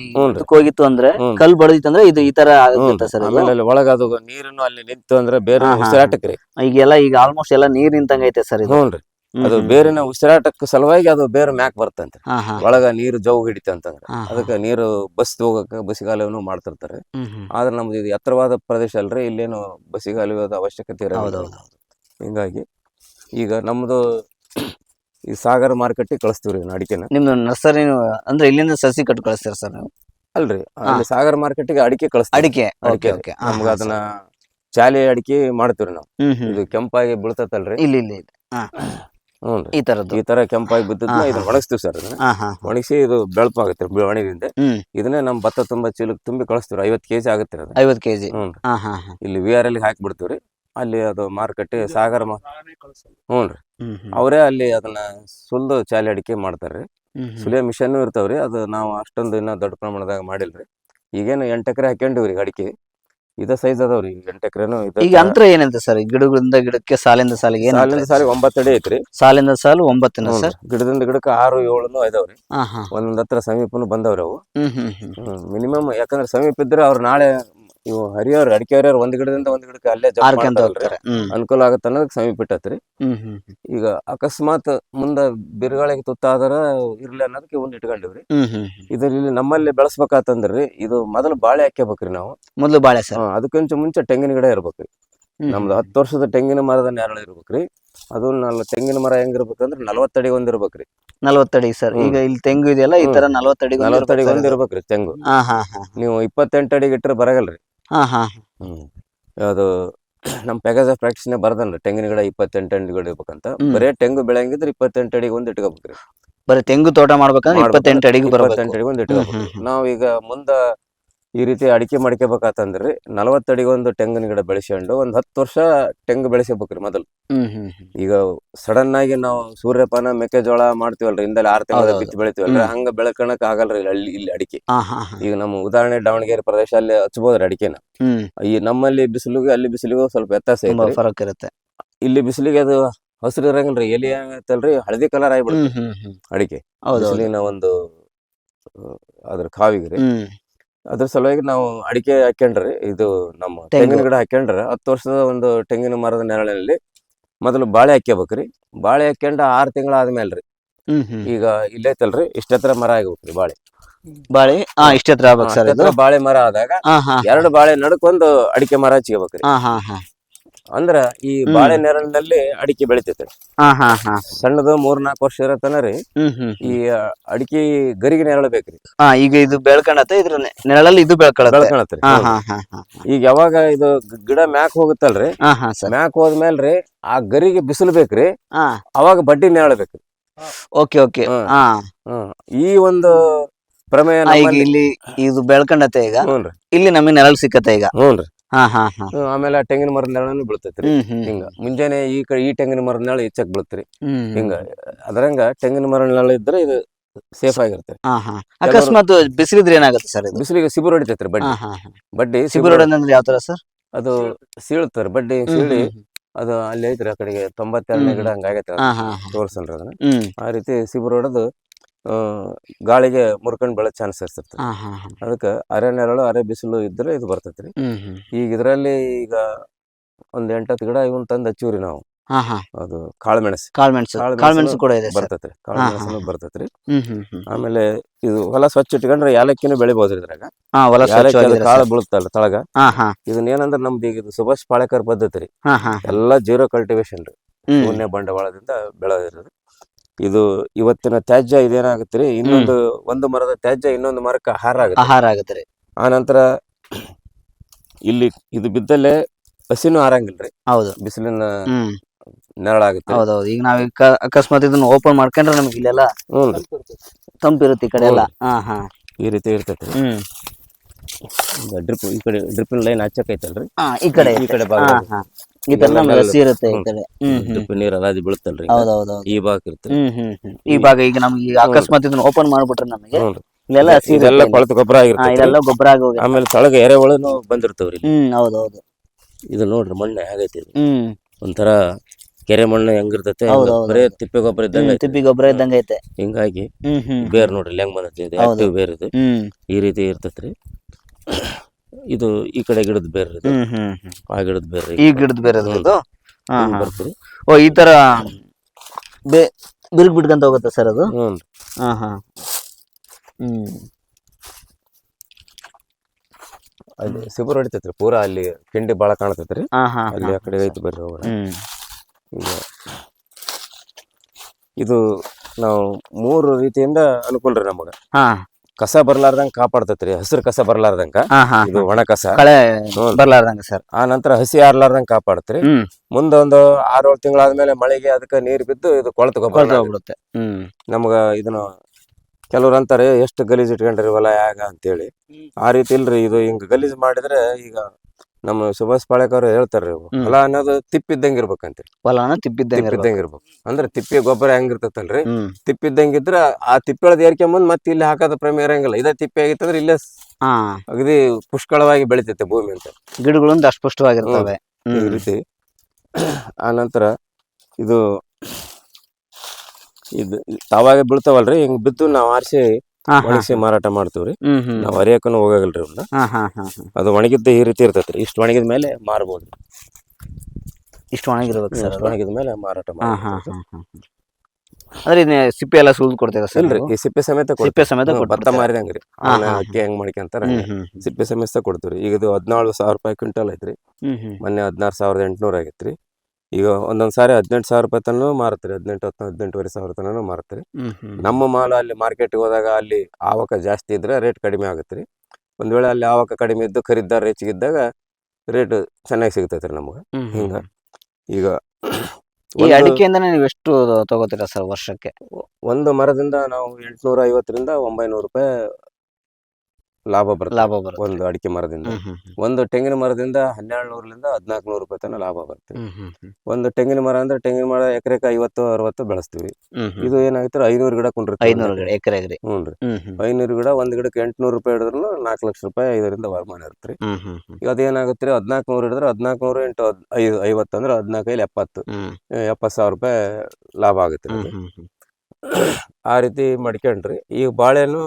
ಹೋಗಿತ್ತು ಅಂದ್ರೆ ಕಲ್ ಬಡದಿತ್ತು ಅಂದ್ರೆ ಇದು ಈ ತರ ಆಗುತ್ತೆ ಸರ್ ಆಮೇಲೆ ಅಲ್ಲಿ ಒಳಗ ಅದು ನೀರನ್ನು ಅಲ್ಲಿ ನಿಂತು ಅಂದ್ರೆ ಬೇರೆ. ಉಸಿರಾಟಕ್ರಿ. ಈಗೆಲ್ಲ ಈಗ ಆಲ್ಮೋಸ್ಟ್ ಎಲ್ಲ ನೀರ್ ನಿಂತಂಗೈತೆ ಸರ್ ಇದು. ಅದು ಬೇರಿನ ಉಸಿರಾಟಕ್ಕೆ ಸಲುವಾಗಿ ಅದು ಬೇರೆ ಮ್ಯಾಕ್ ಬರ್ತಂತೆ. ಒಳಗ ನೀರು ಜೌಗ್ ಹಿಡಿತಂತಂದ್ರೆ. ಅದಕ್ಕೆ ನೀರು ಬಸ್ ಹೋಗಕ್ಕೆ ಬಸಿಗಾಲವನ್ನು ಮಾಡ್ತಿರ್ತಾರೆ ಆದ್ರೆ ನಮ್ದು ಇದು ಎತ್ತರವಾದ ಪ್ರದೇಶ ಅಲ್ರಿ ಇಲ್ಲೇನು ಬಸಿಗಾಲುವೆದ ಅವಶ್ಯಕತೆ ಹೌದೌದು. ಹಿಂಗಾಗಿ ಈಗ ನಮ್ದು ಈ ಸಾಗರ ಮಾರುಕಟ್ಟೆ ಕಳಿಸ್ತೀವಿ ರೀ ಅಡಿಕೆನ. ನಿಮ್ದು ನರ್ಸರಿ ಅಂದ್ರೆ ಇಲ್ಲಿಂದ ಸಸಿ ಕಟ್ಟು ಕಳಿಸ್ತೀರ ಸರ್ ನೀವು? ಅಲ್ರಿ ಸಾಗರ ಮಾರ್ಕೆಟಿಗೆ ಅಡಿಕೆ ಕಳಿಸ್ತೀವಿ. ಅಡಿಕೆ ಓಕೆ ಅಡಿಕೆ ಓಕೆ. ನಮ್ಗ ಅದನ್ನ ಚಾಲಿ ಅಡಿಕೆ ಮಾಡ್ತೀವ್ರಿ ನಾವು. ಇದು ಕೆಂಪಾಗಿ ಬೀಳ್ತತಲ್ರಿ. ಇಲ್ಲಿ ಇಲ್ಲಿ ಈ ತರದ್ದು. ಈ ತರ ಕೆಂಪಾಗಿ ಬಿದ್ದಿದ್ನ ಇದನ್ನ ಒಣಗಿಸ್ತೀವಿ ಸರ್ ಒಣಗಿಸಿ ಇದು ಬೆಳಪಾಗುತ್ತೆ ಹ್ಮ್. ಇದನ್ನೇ ನಮ್ ಭತ್ತ ತುಂಬಾ ಚೀಲಕ್ಕೆ ತುಂಬಿ ಕಳಿಸ್ತೀವಿ ಐವತ್ತು ಕೆಜಿ ಆಗುತ್ತೆ ಅದು ಐವತ್ ಕೆಜಿ. ಇಲ್ಲಿ ವಿ ಆರ್ ಎಲ್ ಹಾಕಿ ಬಿಡ್ತೀವಿ ಅಲ್ಲಿ ಅದು ಮಾರುಕಟ್ಟೆ ಸಾಗರ ಹ್ಞೂ ರೀ ಅವರೇ ಅಲ್ಲಿ ಅದನ್ನ ಸುಲ್ದು ಚಾಲಿ ಅಡಿಕೆ ಮಾಡ್ತಾರ್ರಿ. ಸುಲಿಯೋ ಮಿಷನ್ ಇರ್ತಾವ್ರಿ. ಅದು ನಾವು ಅಷ್ಟೊಂದು ಇನ್ನ ದೊಡ್ಡ ಪ್ರಮಾಣದಾಗ ಮಾಡಿಲ್ರಿ. ಈಗೇನು ಎಂಟು ಎಕರೆ ಹಾಕೊಂಡಿವ್ರಿ ಅಡಿಕೆ. ಇದ ಸೈಜ್ ಅದಾವ್ರಿ ಎಂಟು ಎಕರೆನು ಈಗ ಅಂತರ ಏನಂತ ಸರ್? ಗಿಡಗಳಿಂದ ಗಿಡಕ್ಕೆ ಸಾಲಿಂದ ಸಾಲಿಗೆ ಏನ್ ಸಾಲಿಂದ? ಸಾಲಿಗೆ ಒಂಬತ್ತು ಅಡಿ ಐತ್ರಿ. ಸಾಲಿಂದ ಸಾಲು ಒಂಬತ್ತಿನ ಸರ್? ಗಿಡದಿಂದ ಗಿಡಕ್ಕೆ ಆರು ಏಳುನು ಇದಾವ್ರಿ ಒಂದೊಂದ್ ಹತ್ರ ಸಮೀಪನು ಬಂದವ್ರಿ ಅವು. ಮಿನಿಮಮ್ ಯಾಕಂದ್ರೆ ಸಮೀಪ ಇದ್ರೆ ಅವ್ರು ನಾಳೆ ಇವು ಹರಿಯೋರು ಅಡಿಕೆ ಹರಿಯೋರು ಒಂದ್ ಗಿಡದಿಂದ ಒಂದ್ ಗಿಡಕ್ಕೆ ಅಲ್ಲೇ ಜಂಪ್ ಆರ್ಕಂತ ಮಾಡ್ತಾರಲ್ರಿ. ಹೋಗ್ತಾರೆ. ಹ್ಮ್. ಅನುಕೂಲ ಆಗತ್ತ ಅನ್ನೋದಕ್ಕೆ ಸಮೀಪ ಇಟ್ಟತ್ರಿ ಹ್ಮ್ ಹ್ಮ್ ಹ್ಮ್. ಈಗ ಅಕಸ್ಮಾತ್ ಮುಂದ ಬಿರುಗಾಳಿಗೆ ತುತ್ತಾದ್ರ ಇರ್ಲಿ ಅನ್ನೋದಕ್ಕೆ ಒಂದ್ ಇಟ್ಕೊಂಡಿವ್ರಿ. ಹ್ಮ್ ಇಲ್ಲಿ ಹ್ಮ್. ಇದ್ರಲ್ಲಿ ನಮ್ಮಲ್ಲಿ ಬೆಳೆಸ್ಬೇಕಾತಂದ್ರಿ ಇದು ಮೊದಲು ಬಾಳೆ ಹಾಕ್ಯಬೇಕ್ರಿ ನಾವು. ಮೊದಲು ಬಾಳೆ ಸರ್. ಅದಕ್ಕಿಂತ ಮುಂಚೆ ತೆಂಗಿನ ಗಿಡ ಇರ್ಬೇಕ್ರಿ. ನಮ್ದು ಹತ್ತು ವರ್ಷದ ತೆಂಗಿನ ಮರದ ನೆರಳು ಇರ್ಬೇಕ್ರಿ. ಅದು ನಾಲ್ ತೆಂಗಿನ ಮರ ಹೆಂಗಿರ್ಬೇಕಂದ್ರೆ ನಲವತ್ತಡಿ ಒಂದ್ ಇರ್ಬೇಕ್ರಿ. ನಲ್ವತ್ತಡಿ ಸರ್. ಈಗ ಇಲ್ಲಿ ತೆಂಗು ಇದೆಯಲ್ಲ ಈ ತರ ನಲ್ವತ್ತಡಿ ನಲವತ್ತಡಿ ಒಂದ್ ಇರ್ಬೇಕ್ರಿ ತೆಂಗು. ಹಾ ಹಾ ಹಾ ನೀವು ಇಪ್ಪತ್ತೆಂಟು ಅಡಿಗೆ ಇಟ್ಟರೆ ಬರಗಲ್ರಿ. ಹಾ ಹಾ. ಹ್ಮ್. ಅದು ನಮ್ಮ ಪ್ಯಾಕೇಜ್ ಆಫ್ ಪ್ರಾಕ್ಟೀಸ್ನೇ ಬರ್ದಲ್ಲ ತೆಂಗಿನ ಗಿಡ ಇಪ್ಪತ್ತೆಂಟು ಅಡಿ ಗಿಡ ಇರ್ಬೇಕಂತ ಬರೀ ತೆಂಗು ಬೆಳೆಯಂಗಿದ್ರೆ ಇಪ್ಪತ್ತೆಂಟು ಅಡಿಗೆ ಒಂದ್ ಇಟ್ಕೋಬೇಕ್ರಿ. ಬರೀ ತೆಂಗು ತೋಟ ಮಾಡ್ಬೇಕಂದ್ರೆ ಇಪ್ಪತ್ತೆಂಟು ಅಡಿಗೆ ಬರಬೇಕು. ಇಪ್ಪತ್ತೆಂಟು ಅಡಿಗೆ ಒಂದ್ ಇಟ್ಕೋಬೇಕು ನಾವೀಗ ಮುಂದ ಈ ರೀತಿ ಅಡಿಕೆ ಮಾಡ್ಕೋಬೇಕಾತಂದ್ರಿ ನಲವತ್ತು ಅಡಿಗೊಂದು ಒಂದು ತೆಂಗಿನ ಗಿಡ ಬೆಳೆಸ್ಕೊಂಡು ಒಂದ್ ಹತ್ತು ವರ್ಷ ತೆಂಗು ಬೆಳೆಸಬೇಕ್ರಿ ಮೊದಲು. ಈಗ ಸಡನ್ ಆಗಿ ನಾವು ಸೂರ್ಯಪಾನ ಮೆಕ್ಕೆಜೋಳ ಮಾಡ್ತೀವಲ್ರಿ ಹಿಂದಲ್ಲಿ ಆರು ತಿಂಗಳ. ಬಿತ್ತಿ ಬೆಳಿತೀವಲ್ರಿ ಹಂಗ ಬೆಳಕಣಕ್ ಆಗಲ್ರಿ ಇಲ್ಲಿ ಇಲ್ಲಿ ಅಡಿಕೆ. ಈಗ ನಮ್ಮ ಉದಾಹರಣೆ ದಾವಣಗೆರೆ ಪ್ರದೇಶ ಅಲ್ಲಿ ಹಚ್ಬೋದ್ರಿ ಅಡಿಕೆನ. ಈ ನಮ್ಮಲ್ಲಿ ಬಿಸಿಲಿಗೆ ಅಲ್ಲಿ ಬಿಸಿಲಿಗೂ ಸ್ವಲ್ಪ ವ್ಯತ್ಯಾಸ ಫರಕ್ ಇರುತ್ತೆ. ಇಲ್ಲಿ ಬಿಸಿಲಿಗೆ ಅದು ಹಸಿರು ಇರಂಗಿಲ್ರಿ ಎಲಿ ಆಗತ್ತಲ್ರಿ ಹಳದಿ ಕಲರ್ ಹ್ಮ್ ಅಡಿಕೆ. ಬಿಸಿಲಿನ ಒಂದು ಅದ್ರ ಕಾವಿಗೆ ರೀ. ಹ್ಮ್. ಅದ್ರ ಸಲುವಾಗಿ ನಾವು ಅಡಿಕೆ ಹಾಕ್ಯಂಡ್ರಿ. ಇದು ನಮ್ಮ ತೆಂಗು. ತೆಂಗಿನ ಗಿಡ ಹಾಕ್ಯಂಡ್ರ. ಹತ್ತು ವರ್ಷದ ಒಂದು ತೆಂಗಿನ ಮರದ ನೆರಳಿನಲ್ಲಿ ಮೊದಲು ಬಾಳೆ ಹಾಕ್ಯಬೇಕ್ರಿ. ಬಾಳೆ ಹಾಕ್ಯಂಡ ಆರು ತಿಂಗಳ ಆದ್ಮೇಲ್ರಿ. ಈಗ ಇಲ್ಲೈತಲ್ರಿ ಇಷ್ಟತ್ರ ಮರ ಆಗ್ಬೇಕ್ರಿ ಬಾಳೆ. ಬಾಳೆ? ಹಾ ಇಷ್ಟ ಹತ್ರ ಸರ್ ಇದು? ಬಾಳೆ ಮರ ಆದಾಗ ಎರಡು ಬಾಳೆ ನಡುಕೊಂದು ಅಡಿಕೆ ಮರ ಹಚ್ಕೋಬೇಕ್ರಿ ಅಂದ್ರ ಈ ಬಾಳೆ ನೆರಳಿನಲ್ಲಿ ಅಡಿಕೆ ಬೆಳಿತೈತೆ. ಸಣ್ಣದು ಮೂರ್ ನಾಲ್ಕು ವರ್ಷ ಇರತನ ರೀ. ಈ ಅಡಿಕೆ ಗರಿಗೆ ನೆರಳು ಬೇಕ್ರಿ. ಈಗ ಇದು ಬೆಳ್ಕಣತ್ತೆ ಇದ್ರ ನೆರಳಲ್ಲಿ ಇದು ಬೆಳ್ಕೊಳತ್ತೆ. ಈಗ ಯಾವಾಗ ಇದು ಗಿಡ ಮ್ಯಾಕ್ ಹೋಗುತ್ತಲ್ರಿ ಮ್ಯಾಕ್ ಹೋದ್ಮೇಲ್ರಿ ಆ ಗರಿಗೆ ಬಿಸಿಲು ಬೇಕ್ರಿ ಅವಾಗ ಬಡ್ಡಿ ನೆರಳು ಬೇಕ್ರಿ. Okay okay. ಈ ಒಂದು ಪ್ರಮೇಯ ಇಲ್ಲಿ ಇದು ಬೆಳ್ಕೊಂಡತ್ತೆ ಈಗ. ಇಲ್ಲಿ ನಮಗೆ ನೆರಳು ಸಿಕ್ಕತ್ತೆ ಈಗ. ಹ್ಞೂ ಆಮೇಲೆ ತೆಂಗಿನ ಮರದ ನೆಳನು ಬೀಳ್ತೈತ್ರಿ. ಹಿಂಗ. ಮುಂಜಾನೆ ಈ ಕಡೆ ಈ ತೆಂಗಿನ ಮರದ ನೆಳ ಹೆಚ್ಚಕ್ ಬೀಳ್ತ್ರಿ ಹಿಂಗ ಅದರಂಗ ತೆಂಗಿನ ಮರ ನೆಳ ಇದ್ರೆ ಇದು ಸೇಫ್ ಆಗಿರುತ್ತೆ. ಅಕಸ್ಮಾತ್ ಬಿಸಿಲಿದ್ರೆ ಏನಾಗುತ್ತೆ ಸರ್ ಬಿಸಿಲಿಗೆ ಸಿಬುರ್ ಹೊಡಿತೈತ್ರಿ ಬಡ್ಡಿ. ಬಡ್ಡಿ ಸಿಬುರ್ ಯಾವ ತರ ಸರ್? ಅದು ಸೀಳ್ತಾರೆ ಬಡ್ಡಿ ಸೀಳಿ ಅದು ಅಲ್ಲಿ ಐತ್ರಿ ಆ ಕಡೆಗೆ ತೊಂಬತ್ತೆರಡನೇ ಗಿಡ ಹಂಗಾಗೈತೆ ತೋರ್ಸಲ್ರಿ ಅದನ್ನ. ಆ ರೀತಿ ಸಿಬುರ್ ಹೊಡೆದು ಗಾಳಿಗೆ ಮುರ್ಕೊಂಡ್ ಬೆಳೆ ಚಾನ್ಸಸ್ ಇರ್ತೈತಿ ಅದಕ್ಕೆ ಅರೆ ನೆರಳು ಅರೆ ಬಿಸಿಲು ಇದ್ರೆ ಇದು ಬರ್ತೈತ್ರಿ. ಹ್ಮ್ ಹ್ಮ್. ಈಗ ಇದರಲ್ಲಿ ಈಗ ಒಂದ್ ಎಂಟತ್ತು ಗಿಡ ಇವನ್ ತಂದು ಹಚ್ಚಿವ್ರಿ ನಾವು. ಅದು ಕಾಳುಮೆಣಸು. ಕಾಳುಮೆಣಸು ಕಾಳುಮೆಣಸು ಕೂಡ ಇದೆ ಬರ್ತೈತ್ರಿ. ಕಾಳುಮೆಣಸು ಬರ್ತೈತ್ರಿ. ಆಮೇಲೆ ಇದು ಹೊಲ ಸ್ವಚ್ಛ ಇಟ್ಕೊಂಡ್ರೆ ಯಾಲಕ್ಕಿನೂ ಬೆಳಿಬಹುದು ಇದ್ರಾಗ? ಹೊಲ ಕಾಳು. ಬೀಳುತ್ತಲ್ಲ ತಳಗ? ಇದನ್ನ ಏನಂದ್ರೆ ನಮ್ದು ಈಗ ಇದು ಸುಭಾಷ್ ಪಾಳೇಕರ್ ಪದ್ಧತಿ ರೀ. ಎಲ್ಲ ಜೀರೋ ಕಲ್ಟಿವೇಶನ್ ರೀ ಶೂನ್ಯ ಬಂಡವಾಳದಿಂದ ಬೆಳೆದಿರೋದು. ಇದು ಇವತ್ತಿನ ತ್ಯಾಜ್ಯ ಇದೇನಾಗುತ್ತೆ ರೀ ಇನ್ನೊಂದು ಒಂದು ಮರದ ತ್ಯಾಜ್ಯ ಇನ್ನೊಂದು ಮರಕ್ಕೆ ಆಹಾರ ಆಗುತ್ತೆ. ಆಹಾರ ಆಗುತ್ತೆ ರೀ. ಆ ನಂತರ ಇಲ್ಲಿ ಇದು ಬಿದ್ದಲ್ಲೇ ಹಸಿನೂ ಆರಂಗಿಲ್ರಿ ಹೌದು. ಬಿಸಿಲಿನ ಹ್ಮ್. ನೆರಳಾಗುತ್ತೆ. ಹೌದೌದು. ಈಗ ನಾವ್ ಈಗ ಕ- ಅಕಸ್ಮಾತ್ ಇದನ್ನ ಓಪನ್ ಮಾಡ್ಕೊಂಡ್ರೆ ನಮ್ಗೆ ಇಲ್ಲೆಲ್ಲ ಹ್ಞೂ ರೀ. ತಂಪಿರುತ್ತೆ ಈ ಕಡೆ ಎಲ್ಲ. ಹಾ ಹಾ. ಈ ರೀತಿ ಇರ್ತೈತೆ ರೀ. ಹ್ಮ್. ಡ್ರಿಪ್ ಈ ಕಡೆ ಡ್ರಿಪ್ಪಿನ ಲೈನ್ ಹಚ್ಚಕೈತಲ್ರಿ ಹಾ ಈ ಕಡೆ ಈ ಕಡೆ ಹಾ ಭಾಗ ಹಾ ಇದೆಲ್ಲ ಇದೆಲ್ಲ ರಸಿ ಇರುತ್ತೆ ಈ ಹ್ಮ್. ಕಡೆ ಹ್ಮ್. ಹ್ಮ್ ಡ್ರಿಪ್ ನೀರು ಅಲಾದಿ ಬೀಳುತ್ತಲ್ರಿ ಹೌದೌದು ಈ ಭಾಗ ಇರ್ತದೆ. ಹ್ಮ್ ಹ್ಮ್ ಹ್ಮ್. ಈ ಭಾಗ ಈಗ ನಮ್ಗೆ ಈಗ ಅಕಸ್ಮಾತ್ ಇದನ್ನ ಓಪನ್ ಮಾಡ್ಬಿಟ್ರೆ ನಮಗೆ ಹ್ಞೂ ಇಲ್ಲೆಲ್ಲ ಹಸಿ ಇದೆಲ್ಲ ಇರುತ್ತೆ ಕೊಳತು ಗೊಬ್ಬರ ಹಾ ಇದೆಲ್ಲ ಗೊಬ್ಬರ ಆಗಿ ಹೋಗುತ್ತೆ. ಆಮೇಲೆ ತಳಗ ಎರೆಹುಳನು ಬಂದಿರ್ತಾವ್ರಿ. ಹ್ಮ್ ಹೌದೌದು. ಇದು ನೋಡ್ರಿ ಮಣ್ಣು ಹೇಗೈತಿ ಇದು. ಹ್ಮ್. ಒಂಥರ ಕೆರೆ ಮಣ್ಣು ಹೆಂಗಿರ್ತೈತೆ ಹೌದು, ಹಂಗ ಹೌದು, ಬರೇ. ತಿಪ್ಪೆ ಗೊಬ್ಬರ ಹ್ಮ್, ಇದ್ದಂಗೆ ಐತೆ. ತಿಪ್ಪಿ ಗೊಬ್ಬರ ಇದ್ದಂಗೆ ಐತೆ. ಹಿಂಗಾಗಿ ಹ್ಮ್ ಹ್ಮ್. ಬೇರ್ ನೋಡ್ರಿ ಇಲ್ಲಿ ಹೆಂಗ್ ಬಂದೈತಿ ಇದು ಆಕ್ಟಿವ್ ಬೇರ್ ಇದು. ಹ್ಮ್. ಈ ರೀತಿ ಇರ್ತೈತ್ರಿ. ಇದು ಈ ಕಡೆ ಗಿಡದ ಬೇರೆ ಇದು. ಹ್ಮ್ ಹ್ಮ್ ಹ್ಮ್. ಆ ಗಿಡದ ಬೇರೆ ಈ ಗಿಡದ ಬೇರೆ ಅದು ಇದು? ಹಾ ಹಾ. ಬರ್ತದೆ ಓ ಈ ತರ ಬೇ ಬಿರುಗ್ ಬಿಟ್ಕೊಂತ ಹೋಗುತ್ತೆ ಸರ್ ಅದು? ಹ್ಞೂ ಹಾ ಹಾ. ಹ್ಮ್. ಅಲ್ಲಿ ಸಿಗುರು ಹೊಡಿತೈತ್ರಿ ಪೂರಾ ಅಲ್ಲಿ ಕಿಂಡಿ ಬಾಳ ಕಾಣತೈತ್ರಿ. ಹಾ ಹಾ ಅಲ್ಲಿ ಆ ಕಡೆ ಐತಿ ಬರ್ರಿ ಹೋಗೋಣ ಹ್ಮ್. ಈಗ ಇದು ನಾವು ಮೂರು ರೀತಿಯಿಂದ ಅನುಕೂಲ ರೀ ನಮಗ. ಹಾ. ಕಸ ಬರ್ಲಾರ್ದಂಗ ಕಾಪಾಡ್ತೈತ್ರಿ. ಹಸಿರು ಕಸ ಬರ್ಲಾರ್ದಂಗ. ಇದು ಒಣ ಕಸ. ಕಳೆ. ಬರ್ಲಾರ್ದಂಗ ಸರ್. ಆ ನಂತರ ಹಸಿ ಆರ್ಲಾರ್ದಂಗ ಕಾಪಾಡತ್ರಿ. ಮುಂದೊಂದು ಮುಂದ ಒಂದು ಆರು ಏಳು ತಿಂಗಳಾದ್ಮೇಲೆ ಮಳೆಗೆ ಅದಕ್ಕೆ ನೀರ್ ಬಿದ್ದು ಇದು ಕೊಳತು ಗೊಬ್ಬರ ಕೊಳ್ತು ಹೋಗ್ಬಿಡುತ್ತೆ ಹ್ಮ್. ನಮ್ಗ ಇದನ್ನ ಕೆಲವ್ರು ಅಂತಾರೆ ಎಷ್ಟು ಗಲೀಜ್ ಇಟ್ಕೊಂಡ್ರಿ ಹೊಲ ಯಾಗ? ಅಂತೇಳಿ. ಆ ರೀತಿ ಇಲ್ರಿ ಇದು ಹಿಂಗ್ ಗಲೀಜ್ ಮಾಡಿದ್ರೆ ಈಗ ನಮ್ಮ ಸುಭಾಷ್ ಪಾಳೇಕರ್ ಹೇಳ್ತಾರ್ರಿ ಇವು. ಹ್ಮ್. ಹೊಲ ಅನ್ನೋದು ತಿಪ್ಪಿದ್ದಂಗ ಇರ್ಬೇಕಂತೆ. ಹೊಲನ ತಿಪ್ಪಿದ್ದಂಗೆ ಇರ್ಬೇಕು. ತಿಪ್ಪಿದ್ದಂಗ ಇರ್ಬೇಕು. ಅಂದ್ರೆ ತಿಪ್ಪಿ ಗೊಬ್ಬರ ಹೆಂಗಿರ್ತೈತಲ್ರಿ? ಹ್ಮ್. ತಿಪ್ಪಿದ್ದಂಗ ಇದ್ರ ಆ ತಿಪ್ಪಳದ ಏರ್ಕೊಂಬಂದ್ ಮತ್ತೆ ಇಲ್ಲಿ ಹಾಕೋದ ಪ್ರೇಮ ಇರಂಗಿಲ್ಲ. ಇದೇ ತಿಪ್ಪಿ ಆಗಿತ್ತಂದ್ರೆ ಇಲ್ಲೇ ಅಗದಿ ಪುಷ್ಕಳವಾಗಿ ಬೆಳಿತೈತೆ ಭೂಮಿ ಅಂತ. ಗಿಡಗಳು ಅಸ್ಪಷ್ಟವಾಗಿರ್ತವೆ ಈ ರೀತಿ. ಆ ನಂತರ ಇದು ಇದು ತಾವಾಗ ಬೀಳ್ತಾವಲ್ರಿ. ಹಿಂಗ್ ಬಿದ್ದು ನಾವ್ ಆರಿಸಿ ಒಣಗಿಸಿ ಮಾರಾಟ ಮಾಡ್ತೀವ್ರಿ. ನಾವು ಅರಿಯಕ್ಕೂ ಹೋಗಲ್ರಿ ಅವ್ನ ಹಾ ಅದು ಒಣಗಿದ್ದ ಈ ರೀತಿ ಇರ್ತೈತ್ರಿ. ಇಷ್ಟು ಒಣಗಿದ ಮೇಲೆ ಮಾರ್ಬೋದು ಇಷ್ಟು ಒಣಗಿರ್ಬೇಕು ಸರ್ ಒಣಗಿದ ಮೇಲೆ ಮಾರಾಟ ಹಾ ಅಂದ್ರೆ ಇದನ್ನ ಸಿಪ್ಪೆ ಎಲ್ಲ ಸುಲ್ದು ಕೊಡ್ತೀರಾ ಸರ್ ಇಲ್ರಿ ಈ ಸಿಪ್ಪೆ ಸಮೇತ ಕೊಡ್ತೀವಿ. ಸಿಪ್ಪೆ ಸಮೇತ ಭತ್ತ ಕೊಟ್ಬಿಡ್ತೀರಾ? ಮಾರಿದಂಗ್ರಿ ಹಾ, ಅಕ್ಕಿ ಹೆಂಗ್ ಮಾಡ್ಕೊಂತಾರ ಹ್ಮ್ ಹ್ಮ್ ಹ್ಮ್. ಸಿಪ್ಪೆ ಸಮೇತ ಕೊಡ್ತೀವ್ರಿ. ಈಗ ಇದು ಹದಿನಾಳು ಸಾವಿರ ರೂಪಾಯಿ ಕ್ವಿಂಟಲ್ ಐತ್ರಿ. ಹ್ಮ್ ಹ್ಮ್. ಮೊನ್ನೆ ಹದಿನಾರು ಸಾವಿರದ ಎಂಟುನೂರ ಆಗೈತ್ರಿ. ಈಗ ಒಂದೊಂದ್ ಸಾರಿ ಹದಿನೆಂಟು ಸಾವಿರ ರೂಪಾಯಿ ತನೂ ಮಾರತ್ರಿ ಹದಿನೆಂಟು ಹತ್ತು ಹದಿನೆಂಟುವರೆ ಸಾವಿರ ತನೂ ಹ್ಮ್ ನಮ್ಮ ಮಾಲ್ ಅಲ್ಲಿ ಮಾರ್ಕೆಟ್ಗೆ ಹೋದಾಗ ಅಲ್ಲಿ ಆವಕ ಜಾಸ್ತಿ ಇದ್ರೆ ರೇಟ್ ಕಡಿಮೆ ಆಗುತ್ತೆ ರೀ. ಒಂದ್ ವೇಳೆ ಅಲ್ಲಿ ಆವಕ ಕಡಿಮೆ ಇದ್ದು ಖರೀದಾರ ಹೆಚ್ಚಿಗಿದ್ದಾಗ ರೇಟ್ ಚೆನ್ನಾಗಿ ಸಿಗ್ತೈತ್ರಿ ನಮ್ಗೆ. ಹ್ಮ್ ಹ್ಮ್. ಹಿಂಗ. ಈಗ ಈ ಅಡಿಕೆಯಿಂದ ಅಡಿಕೆಯಿಂದನೇ ನೀವು ಎಷ್ಟು ತಗೋತೀರಾ ಸರ್ ವರ್ಷಕ್ಕೆ? ಒಂದು ಮರದಿಂದ ನಾವು ಎಂಟುನೂರ ಐವತ್ತರಿಂದ ಒಂಬೈನೂರು ರೂಪಾಯಿ ಲಾಭ ಬರುತ್ತೆ. ಲಾಭ ಬರುತ್ತೆ. ಒಂದು ಅಡಿಕೆ ಮರದಿಂದ. ಒಂದು ತೆಂಗಿನ ಮರದಿಂದ ಹನ್ನೆರಡು ನೂರಲಿಂದ ಹದಿನಾಲ್ಕು ನೂರು ರೂಪಾಯಿ ತನಕ ಲಾಭ ಬರುತ್ತೆ. ಒಂದು ತೆಂಗಿನ ಮರ ಅಂದ್ರೆ ತೆಂಗಿನ ಮರ ಎಕರೆಕ ಐವತ್ತು ಅರವತ್ತು ಬೆಳೆಸ್ತೀವಿ. ಇದು ಏನಾಗುತ್ತೆ ಐನೂರು ಗಿಡ ಕುಂಡಿರ್ತೀವಿ ಐನೂರು ಗಿಡ ಎಕರೆ ಹ್ಞೂ ರೀ. ಐನೂರು ಗಿಡ ಒಂದು ಗಿಡಕ್ಕೆ ಎಂಟುನೂರು ರೂಪಾಯಿ ಹಿಡಿದ್ರು ನಾಲ್ಕು ಲಕ್ಷ ರೂಪಾಯಿ ಐದರಿಂದ ವರಮಾನ ಇರುತ್ತೆ ರೀ. ಅದೇನಾಗುತ್ತೆ ರೀ ಹದಿನಾಲ್ಕು ನೂರು ಹಿಡಿದ್ರೆ ಹದಿನಾಲ್ಕು ನೂರು ಎಂಟು ಐದು ಐವತ್ತು ಅಂದ್ರೆ ಹದಿನಾಲ್ಕೈಲಿ ಎಪ್ಪತ್ತು. ಎಪ್ಪತ್ತು ಸಾವಿರ ರೂಪಾಯಿ ಲಾಭ ಆಗುತ್ತೆ. ಆ ರೀತಿ ಮಡ್ಕೊಂಡ್ರಿ. ಈಗ ಬಾಳೆನು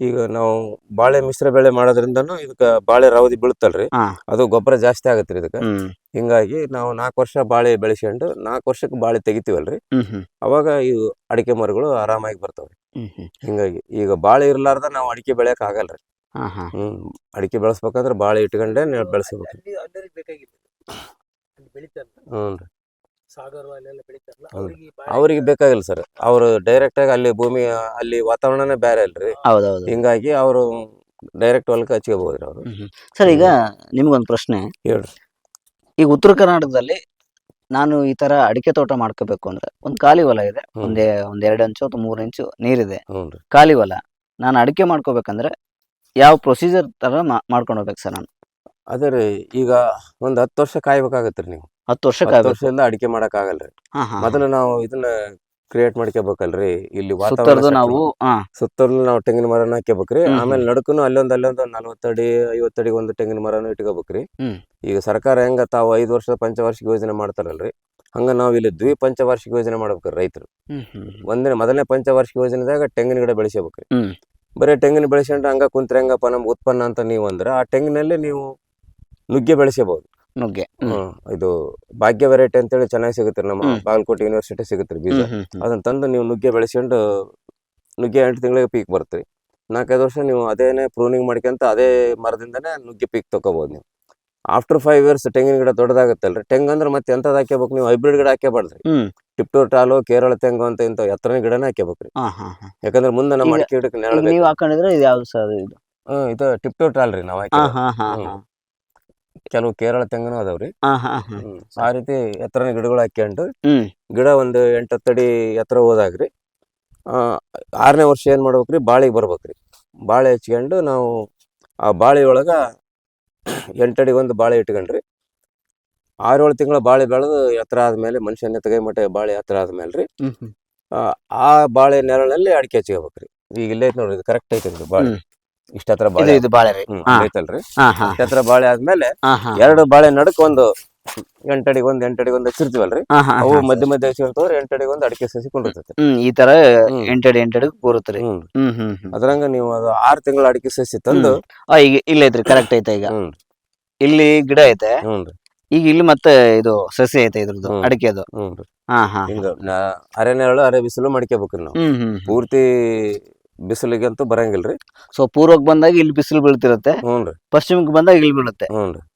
ಈಗ ನಾವು ಬಾಳೆ ಮಿಶ್ರ ಬೆಳೆ ಮಾಡೋದ್ರಿಂದನು ಇದಕ್ಕ ಬಾಳೆ ರವದಿ ಬೀಳುತ್ತಲ್ರಿ ಹಾ. ಅದು ಗೊಬ್ಬರ ಜಾಸ್ತಿ ಆಗತ್ತೆ ರೀ ಇದಕ್ಕೆ. ಹ್ಮ್. ಹಿಂಗಾಗಿ ನಾವು ನಾಲ್ಕು ವರ್ಷ ಬಾಳೆ ಬೆಳೆಸ್ಕೊಂಡು ನಾಲ್ಕು ವರ್ಷಕ್ಕೆ ಬಾಳೆ ತೆಗಿತೀವಲ್ರಿ. ಹ್ಮ್ ಹ್ಮ್. ಅವಾಗ ಇವು ಅಡಿಕೆ ಮರಗಳು ಆರಾಮಾಗಿ ಬರ್ತಾವ್ರಿ. ಹ್ಮ್ ಹ್ಮ್. ಹಿಂಗಾಗಿ ಈಗ ಬಾಳೆ ಇರ್ಲಾರ್ದ ನಾವು ಅಡಿಕೆ ಬೆಳೆಯಕ್ ಆಗಲ್ರಿ. ಹಾ ಹಾ. ಹ್ಮ್ ಅಡಿಕೆ ಬೆಳೆಸ್ಬೇಕಂದ್ರೆ ಬಾಳೆ ಇಟ್ಕೊಂಡೇ ಬೆಳೆಸ್ಬೇಕು. ಹ್ಮ್ ಬೇಕಾಗಿತ್ತು. ಹ್ಞೂ ರೀ. ಸಾಗರ ಅಲ್ಲೆಲ್ಲ ಬೆಳಿತಾರಲ್ಲ ಹೌದು. ಅವರಿಗೆ ಅವ್ರಿಗೆ ಬೇಕಾಗಿಲ್ಲ ಸರ್ ಅವರು ಡೈರೆಕ್ಟ್ ಆಗಿ ಅಲ್ಲಿ ಭೂಮಿ ಅಲ್ಲಿ ವಾತಾವರಣನೇ ಬೇರೆ ಅಲ್ರಿ. ಹೌದೌದು. ಹಿಂಗಾಗಿ ಅವರು ಡೈರೆಕ್ಟ್ ಹೊಲಕ್ಕೆ ಹಚ್ಕೋಬಹುದ್ರಿ ಅವರು. ಸರ್ ಈಗ ನಿಮ್ಗೊಂದು ಪ್ರಶ್ನೆ. ಹೇಳ್ರಿ. ಈಗ ಉತ್ತರ ಕರ್ನಾಟಕದಲ್ಲಿ ನಾನು ಈ ತರ ಅಡಿಕೆ ತೋಟ ಮಾಡ್ಕೋಬೇಕು ಅಂದ್ರೆ ಒಂದು ಖಾಲಿ ಹೊಲ ಇದೆ ಹ್ಮ್. ಒಂದೇ ಒಂದ್ ಎರಡು ಇಂಚು ಅಥವಾ ಮೂರು ಇಂಚು ನೀರಿದೆ ಹ್ಞೂ ರೀ. ಖಾಲಿ ಹೊಲ. ನಾನು ಅಡಿಕೆ ಮಾಡ್ಕೋಬೇಕಂದ್ರೆ ಯಾವ ಪ್ರೊಸೀಜರ್ ತರ ಮಾಡ್ಕೊಂಡ್ ಹೋಗ್ಬೇಕು ಸರ್ ನಾನು? ಅದೇ ರೀ ಈಗ ಒಂದ್ ಹತ್ತು ವರ್ಷ ಕಾಯ್ಬೇಕಾಗತ್ರಿ ನೀವು. ಹತ್ತು ವರ್ಷ ಹತ್ತು ವರ್ಷದಿಂದ ಅಡಿಕೆ ಮಾಡಕ್ ಆಗಲ್ರಿ. ಮೊದಲು ನಾವು ಇದನ್ನ ಕ್ರಿಯೇಟ್ ಮಾಡ್ಕೋಬೇಕಲ್ರಿ ಇಲ್ಲಿ ಸುತ್ತರ್ದು ನಾವು ಸುತ್ತಲೂ ನಾವು ತೆಂಗಿನ ಮರನ ಹಾಕ್ಯಬೇಕ್ರಿ. ಆಮೇಲೆ ನಡುಕನು ಅಲ್ಲೊಂದ್ ಅಲ್ಲೊಂದು ನಲ್ವತ್ತಡಿ ಐವತ್ತಡಿ ಒಂದು ತೆಂಗಿನ ಮರನು ಇಟ್ಕೋಬೇಕ್ರಿ. ಈಗ ಸರ್ಕಾರ ಹೆಂಗ ತಾವು ಐದು ವರ್ಷದ ಪಂಚವಾರ್ಷಿಕ ಯೋಜನೆ ಮಾಡ್ತಾರಲ್ರಿ. ಹಂಗ ನಾವ್ ಇಲ್ಲಿ ದ್ವಿ ಪಂಚವಾರ್ಷಿಕ ಯೋಜನೆ ಮಾಡ್ಬೇಕ್ರಿ ರೈತರು. ಒಂದನೇ ಮೊದಲನೇ ಪಂಚವಾರ್ಷಿಕ ಯೋಜನೆದಾಗ ತೆಂಗಿನ ಗಿಡ ಬೆಳೆಸಬೇಕ್ರಿ. ಬರೀ ತೆಂಗಿನ ಬೆಳೆಸ್ಕೊಂಡ್ರೆ ಹಂಗ ಕುಂತ್ರೆ ಹೆಂಗಪ್ಪ ನಮ್ಗೆ ಉತ್ಪನ್ನ ಅಂತ ನೀವು ಅಂದ್ರೆ ಆ ತೆಂಗಿನಲ್ಲೇ ನೀವು ನುಗ್ಗೆ ಬೆಳೆಸಬಹುದು ನುಗ್ಗೆ. ಇದು ಭಾಗ್ಯ ವೆರೈಟಿ ಅಂತೇಳಿ ಚೆನ್ನಾಗಿ ಸಿಗುತ್ತೆ ನಮ್ಮ. ಬಾಗಲಕೋಟೆ ಯೂನಿವರ್ಸಿಟಿ ಸಿಗುತ್ತೆ ಬೀಜ. ಅದನ್ನ ತಂದು ನೀವು ನುಗ್ಗೆ ಬೆಳೆಸ್ಕೊಂಡು ನುಗ್ಗೆ ಎಂಟು ತಿಂಗಳಿಗೆ ಪೀಕ್ ಬರುತ್ತೆ. ನಾಲ್ಕೈದು ವರ್ಷ ನೀವು ಅದೇನೆ ಪ್ರೂನಿಂಗ್ ಮಾಡ್ಕೊಂತ ಅದೇ ಮರದಿಂದನೇ ನುಗ್ಗೆ ಪೀಕ್ ತಗೋಬಹುದು ನೀವು. ಆಫ್ಟರ್ ಫೈವ್ ಇಯರ್ಸ್ ತೆಂಗಿನ ಗಿಡ ದೊಡ್ಡದಾಗತ್ತಲ್ರಿ. ತೆಂಗ್ ಅಂದ್ರೆ ಮತ್ತೆ ಎಂತದ್ ಹಾಕ್ಯಬೇಕು? ನೀವು ಹೈಬ್ರಿಡ್ ಗಿಡ ಹಾಕ್ಯಬಾರ್ದ್ರಿ ಟಿಪ್ಟೂರ್ ಟಿಪ್ಟೋ ಟಾಲು ಕೇರಳ ತೆಂಗು ಅಂತ ಇಂತ ಎತ್ತರನ ಗಿಡನ ಹಾಕ್ಯಬೇಕ್ರಿ ಹಾ, ಹಾ, ಹಾ. ಯಾಕಂದ್ರೆ ಮುಂದೆ ನಮ್ಮ ಅಡಿಕೆ ಗಿಡಕ್ಕೆ ನೆರಳು ಹಾಕೊಂಡಿದ್ರೆ ಇದು ಯಾವ್ದು ಸರ್ ಇದು? ಇದು ಟಿಪ್ಟೋ ಟಾಲ್ ರೀ ನಾವು ಹಾ ಹಾಕಿರೋದು. ಹಾ ಹಾ ಹ್ಮ್. ಹಾ ಕೆಲವು ಕೇರಳ ತೆಂಗನೂ ಅದಾವ್ರಿ ಹ್ಮ್. ಆ ರೀತಿ ಎತ್ತರನ ಗಿಡಗಳು ಹಾಕ್ಯಂಡು ಹ್ಮ್. ಗಿಡ ಒಂದು ಎಂಟು ಅಡಿ ಎತ್ತರ ಹೋದಾಗ್ರಿ ಆ, ಆರನೇ ವರ್ಷ ಏನು ಮಾಡ್ಬೇಕ್ರಿ ಬಾಳಿಗೆ ಬರ್ಬೇಕ್ರಿ ಬಾಳೆ ಹಚ್ಕೊಂಡು ನಾವು ಆ ಬಾಳೆ ಒಳಗ ಎಂಟಡಿ ಒಂದು ಬಾಳೆ ಇಟ್ಕೊಂಡ್ರಿ ಆರೇಳು ತಿಂಗಳ ಬಾಳೆ ಬೆಳೆದು ಎತ್ತರ ಆದ್ಮೇಲೆ ಮನುಷ್ಯನ ತೆಗೆ ಮಟ್ಟ ಬಾಳೆ ಎತ್ತರ ಆದ್ಮೇಲೆ ರೀ. ಹ್ಮ್ ಹ್ಮ್. ಆ ಬಾಳೆ ನೆರಳಲ್ಲಿ ಅಡಿಕೆ ಹಚ್ಕೋಬೇಕ್ರಿ ಈಗ ಇಲ್ಲೇ ಐತೆ ನೋಡ್ರಿ ಕರೆಕ್ಟ್ ಐತೆ ಬಾಳೆ. ಹ್ಮ್. ಇಷ್ಟ ಹತ್ರ ಇದು ಬಾಳೆ ಇದು ಬಾಳೆ ರೀ. ಹ್ಮ್ ಹಾ. ಐತಲ್ರಿ ಹಾ ಹಾ. ಇಷ್ಟ ಬಾಳೆ ಆದ್ಮೇಲೆ ಹಾ ಹಾ. ಎರಡು ಬಾಳೆ ನಡಕ್ ಒಂದು ಎಂಟಡಿಗೆ ಒಂದ್ ಎಂಟಡಿಗೆ ಒಂದ್ ಹಚ್ಚಿರ್ತೀವಲ್ರಿ. ಹಾ ಹಾ ಅವು. ಮಧ್ಯ ಮಧ್ಯ ಹಚ್ಚಿರ್ತವ್ರಿ ಎಂಟಡಿಗೆ ಒಂದ್ ಅಡಿಕೆ ಸಸಿ ಕೊಂಡಿರ್ತೈತಿ. ಹ್ಮ್ ಈ ತರ. ಎಂಟಡಿ ಎಂಟಡಿ ಕೂರುತ್ತೆ ಹ್ಮ್. ಹ್ಮ್ ಹ್ಮ್ ಹ್ಮ್. ಅದ್ರಂಗ ನೀವು ಅದು ಆರ್ ತಿಂಗಳ ಅಡಿಕೆ ಸಸಿ ತಂದು ಆ ಈಗ ಇಲ್ಲ ಐತ್ರಿ ಕರೆಕ್ಟ್ ಐತೆ ಈಗ. ಹ್ಮ್. ಇಲ್ಲಿ ಗಿಡ ಐತೆ. ಈಗ ಇಲ್ಲಿ ಮತ್ತೆ ಇದು ಸಸಿ ಐತೆ ಇದ್ರದ್ದು ಅಡಿಕೆ ಅದು ಹಾ ಹಾ ಹಿಂಗ ನಾ- ಅರೆ ನೆರಳು ಅರೆ ಬಿಸಿಲು ಮಾಡ್ಕೋಬೇಕ್ರಿ ನಾವು. ಹ್ಮ್ ಹ್ಮ್. ಪೂರ್ತಿ ಬಿಸಿಲಿಗಂತೂ ಬರಂಗಿಲ್ರಿ. ಸೊ ಪೂರ್ವಕ್ ಬಂದಾಗ ಇಲ್ಲಿ ಬಿಸಿಲು ಬೀಳ್ತಿರುತ್ತೆ. ಪಶ್ಚಿಮಕ್ಕೆ ಬಂದಾಗ ಇಲ್ಲಿ ಬೀಳುತ್ತೆ.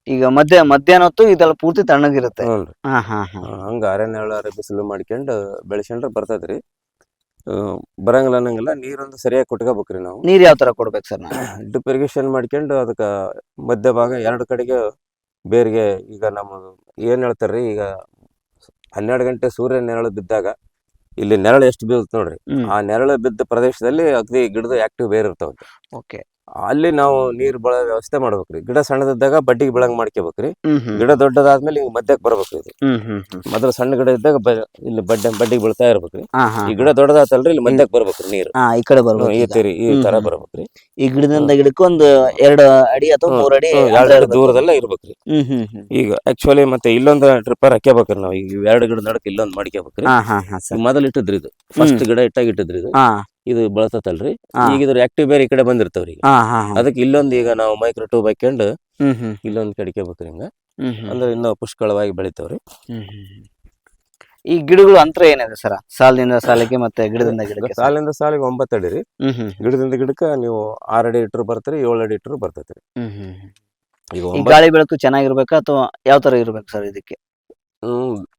ಈಗ ಮಧ್ಯ ಮಧ್ಯಾಹ್ನ ಹೊತ್ತು ಇದೆಲ್ಲ ಪೂರ್ತಿ ತಣ್ಣಗಿರುತ್ತೆ. ಹಾ ಹಾ ಹಾ. ಹಂಗ ಅರೆ ನೆರಳು ಅರೆ ಬಿಸಿಲು ಮಾಡ್ಕೊಂಡು ಬೆಳೆಸ್ಕೊಂಡ್ರೆ ಬರ್ತದ್ರಿ ಆ, ಬರಂಗಿಲ್ಲ ಅನ್ನಂಗಿಲ್ಲ. ನೀರೊಂದು ಸರಿಯಾಗಿ ಕೊಟ್ಕೋಬೇಕ್ರಿ ನಾವು. ನೀರ್ ಯಾವ ತರ ಕೊಡ್ಬೇಕು ಸರ್ ನಾನು ಡ್ರಿಪ್ ಇರಿಗೇಷನ್ ಮಾಡ್ಕೊಂಡು ಅದಕ್ಕೆ ಮಧ್ಯ ಭಾಗ ಎರಡು ಕಡೆಗೆ ಬೇರಿಗೆ ಈಗ ನಮ್ಮ ಏನು ಹೇಳ್ತಾರ್ರಿ ಈಗ ಹನ್ನೆರಡು ಗಂಟೆ ಸೂರ್ಯ ನೆರಳು ಬಿದ್ದಾಗ ಇಲ್ಲಿ ನೆರಳು ಎಷ್ಟು ಬೀಳುತ್ತೆ ನೋಡ್ರಿ. ಆ ನೆರಳು ಬಿದ್ದ ಪ್ರದೇಶದಲ್ಲಿ ಅಗದಿ ಗಿಡದ ಆಕ್ಟಿವ್ ಬೇರ್ ಇರ್ತಾವ ಓಕೆ ಅಲ್ಲಿ ನಾವು ನೀರ್ ಬಳ ವ್ಯವಸ್ಥೆ ಮಾಡ್ಬೇಕ್ರಿ. ಗಿಡ ಸಣ್ಣದಿದ್ದಾಗ ಬಡ್ಡಿಗೆ ಬೆಳಂಗ್ ಮಾಡ್ಕೋಬೇಕ್ರಿ. ಗಿಡ ದೊಡ್ಡದಾದ್ಮೇಲೆ ಹಿಂಗ್ ಮಧ್ಯಕ್ಕೆ ಬರ್ಬೇಕ್ರಿ ಇದು. ಮೊದಲು ಸಣ್ಣ ಗಿಡ ಇದ್ದಾಗ ಬ- ಇಲ್ಲಿ ಬಡ್ಡೆ ಬಡ್ಡಿಗೆ ಬೀಳ್ತಾ ಇರ್ಬೇಕ್ರಿ. ಹಾ ಹಾ ಈ ಗಿಡ ದೊಡ್ಡದಾತಲ್ರಿ ಇಲ್ಲಿ ಮಧ್ಯಕ್ಕೆ ಬರ್ಬೇಕ್ರಿ ನೀರು. ಹಾ ಈ ಕಡೆ ಬರ್ಬೇಕು ಈ ಈಗ. ತೀರಿ ಈ ತರ ಹ್ಮ್. ಬರ್ಬೇಕ್ರಿ. ಈ ಗಿಡದಿಂದ ಗಿಡಕ್ಕೆ ಒಂದು ಎರಡು ಅಡಿ ಅಥವಾ ಮೂರ್ ಅಡಿ ಹ್ಮ್, ಎರಡು ಇರ್ಬೇಕು. ದೂರದಲ್ಲೇ ಇರ್ಬೇಕ್ರಿ. ಹ್ಮ್ ಹ್ಮ್ ಹ್ಮ್. ಈಗ ಆಕ್ಚುಲಿ ಮತ್ತೆ ಇಲ್ಲೊಂದು ಟ್ರಿಪ್ಪರ್ ಹಾಕ್ಯಬೇಕ್ರಿ ನಾವು. ಈಗ ಇವ್ ಎರಡು ಗಿಡ ನಡಕ್ ಇಲ್ಲೊಂದು ಮಾಡ್ಕೋಬೇಕ್ರಿ ಹಾ ಹಾ ಹಾ ಸರ್. ಮೊದಲು ಇಟ್ಟಿದ್ರಿ ಇದು. ಫಸ್ಟ್ ಗಿಡ ಇಟ್ಟಾಗ ಇಟ್ಟಿದ್ರಿ ಇದು. ಹಾ. ಇದು ಬಳಸತ್ತಲ್ರಿ. ಈಗ ಇದ್ರ ಆಕ್ಟಿವ್ ಬೇರೆ ಈ ಕಡೆ ಬಂದಿರ್ತಾವ್ರಿ. ಅದಕ್ಕೆ ಇಲ್ಲೊಂದು ಈಗ ನಾವು ಮೈಕ್ರೋ ಟೂಬ್ ಹಾಕೊಂಡು ಇಲ್ಲೊಂದು ಕಡಿಕೋಬೇಕ್ರಿ ಹಿಂಗ. ಅಂದ್ರೆ ಇನ್ನೂ ಪುಷ್ಕಳವಾಗಿ ಬೆಳಿತಾವ್ರಿ. ಈ ಗಿಡಗಳು ಅಂತರ ಏನಿದೆ ಸರ? ಸಾಲಿನಿಂದ ಸಾಲಿಗೆ ಮತ್ತೆ ಗಿಡದಿಂದ ಗಿಡಕ್ಕೆ ಸಾಲಿನಿಂದ ಸಾಲಿಂದ ಸಾಲಿಗೆ ಒಂಬತ್ತು ಅಡಿ ರೀ. ಗಿಡದಿಂದ ಗಿಡಕ್ಕೆ ನೀವು ಆರು ಅಡಿ ಇಟ್ಟರು ಬರ್ತೀರಿ ಏಳು ಅಡಿ ಇಟ್ಟರು ಹ್ಮ್. ಈಗ ಗಾಳಿ ಬೆಳಕು ಚೆನ್ನಾಗಿರ್ಬೇಕಾ ಅಥವಾ ಯಾವ ತರ ಇರ್ಬೇಕು ಸರ್ ಇದಕ್ಕೆ?